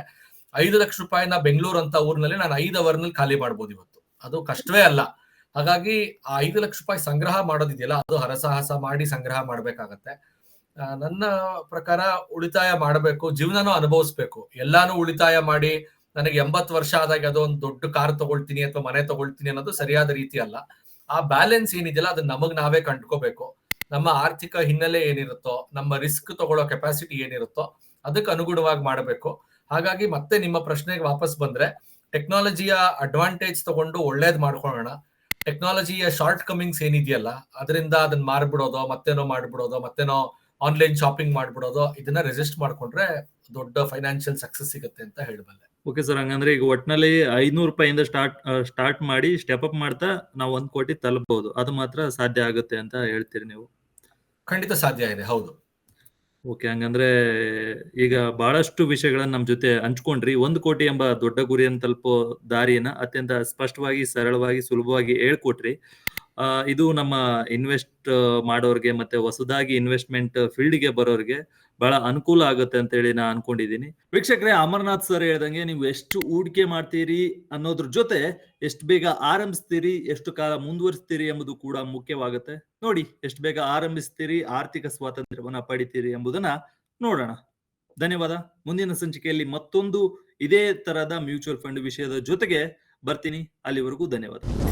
ಐದು ಲಕ್ಷ ರೂಪಾಯಿನ ಬೆಂಗಳೂರು ಅಂತ ಊರಿನಲ್ಲಿ ನಾನು ಐದು ಅವರ್ನಲ್ಲಿ ಖಾಲಿ ಮಾಡ್ಬೋದು ಇವತ್ತು. ಅದು ಕಷ್ಟವೇ ಅಲ್ಲ. ಹಾಗಾಗಿ ಆ ಐದು ಲಕ್ಷ ರೂಪಾಯಿ ಸಂಗ್ರಹ ಮಾಡೋದಿದೆಯಲ್ಲ, ಅದು ಹರಸಾಹಸ ಮಾಡಿ ಸಂಗ್ರಹ ಮಾಡ್ಬೇಕಾಗತ್ತೆ. ನನ್ನ ಪ್ರಕಾರ ಉಳಿತಾಯ ಮಾಡಬೇಕು, ಜೀವನನೂ ಅನುಭವಿಸ್ಬೇಕು. ಎಲ್ಲಾನು ಉಳಿತಾಯ ಮಾಡಿ, ನನಗೆ ಎಂಬತ್ತು ವರ್ಷ ಆದಾಗ ಅದು ಒಂದು ದೊಡ್ಡ ಕಾರ್ ತಗೊಳ್ತೀನಿ ಅಥವಾ ಮನೆ ತಗೊಳ್ತೀನಿ ಅನ್ನೋದು ಸರಿಯಾದ ರೀತಿ ಅಲ್ಲ. ಆ ಬ್ಯಾಲೆನ್ಸ್ ಏನಿದೆಯಲ್ಲ, ಅದನ್ನ ನಮಗ್ ನಾವೇ ಕಂಡ್ಕೋಬೇಕು. ನಮ್ಮ ಆರ್ಥಿಕ ಹಿನ್ನೆಲೆ ಏನಿರುತ್ತೋ, ನಮ್ಮ ರಿಸ್ಕ್ ತಗೊಳ್ಳೋ ಕೆಪಾಸಿಟಿ ಏನಿರುತ್ತೋ, ಅದಕ್ಕೆ ಅನುಗುಣವಾಗಿ ಮಾಡಬೇಕು. ಹಾಗಾಗಿ ಮತ್ತೆ ನಿಮ್ಮ ಪ್ರಶ್ನೆಗೆ ವಾಪಸ್ ಬಂದ್ರೆ, ಟೆಕ್ನಾಲಜಿಯ ಅಡ್ವಾಂಟೇಜ್ ತಗೊಂಡು ಒಳ್ಳೇದ್ ಮಾಡ್ಕೊಳ್ಳೋಣ. ಟೆಕ್ನಾಲಜಿಯ ಶಾರ್ಟ್ ಕಮಿಂಗ್ಸ್ ಏನಿದೆಯಲ್ಲ, ಅದರಿಂದ ಅದನ್ನ ಮಾರ್ಬಿಡೋದೋ, ಮತ್ತೇನೋ ಮಾಡ್ಬಿಡೋದೋ, ಮತ್ತೇನೋ ಆನ್ಲೈನ್ ಶಾಪಿಂಗ್ ಮಾಡ್ಬಿಡೋದು ಇದನ್ನ ರೆಸಿಸ್ಟ್ ಮಾಡ್ಕೊಂಡ್ರೆ ದೊಡ್ಡ ಫೈನಾನ್ಷಿಯಲ್ ಸಕ್ಸಸ್ ಸಿಗುತ್ತೆ ಅಂತ ಹೇಳಬಲ್ಲೆ. ಓಕೆ ಸರ್ ಹಂಗಂದ್ರೆ ಈಗ ಒಟ್ಟಿನಲ್ಲಿ ಐನೂರು ರೂಪಾಯಿಂದ ಸ್ಟಾರ್ಟ್ ಸ್ಟಾರ್ಟ್ ಮಾಡಿ ಸ್ಟೆಪ್ ಅಪ್ ಮಾಡ್ತಾ ನಾವು ಒಂದ್ ಕೋಟಿ ತಲುಪಬಹುದು ಅದು ಮಾತ್ರ ಸಾಧ್ಯ ಆಗುತ್ತೆ ಅಂತ ಹೇಳ್ತೀರಿ ನೀವು? ಖಂಡಿತ ಸಾಧ್ಯ ಇದೆ ಹೌದು. ಓಕೆ ಹಂಗಂದ್ರೆ ಈಗ ಬಹಳಷ್ಟು ವಿಷಯಗಳನ್ನ ನಮ್ಮ ಜೊತೆ ಹಂಚ್ಕೊಂಡ್ರಿ. ಒಂದು ಕೋಟಿ ಎಂಬ ದೊಡ್ಡ ಗುರಿಯನ್ನು ತಲುಪೋ ದಾರಿಯನ್ನ ಅತ್ಯಂತ ಸ್ಪಷ್ಟವಾಗಿ ಸರಳವಾಗಿ ಸುಲಭವಾಗಿ ಹೇಳ್ಕೊಟ್ರಿ. ಇದು ನಮ್ಮ ಇನ್ವೆಸ್ಟ್ ಮಾಡೋರಿಗೆ ಮತ್ತೆ ಹೊಸದಾಗಿ ಇನ್ವೆಸ್ಟ್ಮೆಂಟ್ ಫೀಲ್ಡ್ಗೆ ಬರೋರಿಗೆ ಬಹಳ ಅನುಕೂಲ ಆಗುತ್ತೆ ಅಂತ ಹೇಳಿ ನಾ ಅನ್ಕೊಂಡಿದ್ದೀನಿ. ವೀಕ್ಷಕರೇ, ಅಮರನಾಥ್ ಸರ್ ಹೇಳ್ದಂಗೆ ನೀವು ಎಷ್ಟು ಹೂಡಿಕೆ ಮಾಡ್ತೀರಿ ಅನ್ನೋದ್ರ ಜೊತೆ ಎಷ್ಟು ಬೇಗ ಆರಂಭಿಸ್ತೀರಿ, ಎಷ್ಟು ಕಾಲ ಮುಂದುವರಿಸ್ತೀರಿ ಎಂಬುದು ಕೂಡ ಮುಖ್ಯವಾಗುತ್ತೆ. ನೋಡಿ, ಎಷ್ಟು ಬೇಗ ಆರಂಭಿಸ್ತೀರಿ, ಆರ್ಥಿಕ ಸ್ವಾತಂತ್ರ್ಯವನ್ನ ಪಡಿತೀರಿ ಎಂಬುದನ್ನ ನೋಡೋಣ. ಧನ್ಯವಾದ. ಮುಂದಿನ ಸಂಚಿಕೆಯಲ್ಲಿ ಮತ್ತೊಂದು ಇದೇ ತರಹದ ಮ್ಯೂಚುವಲ್ ಫಂಡ್ ವಿಷಯದ ಜೊತೆಗೆ ಬರ್ತೀನಿ. ಅಲ್ಲಿವರೆಗೂ ಧನ್ಯವಾದ.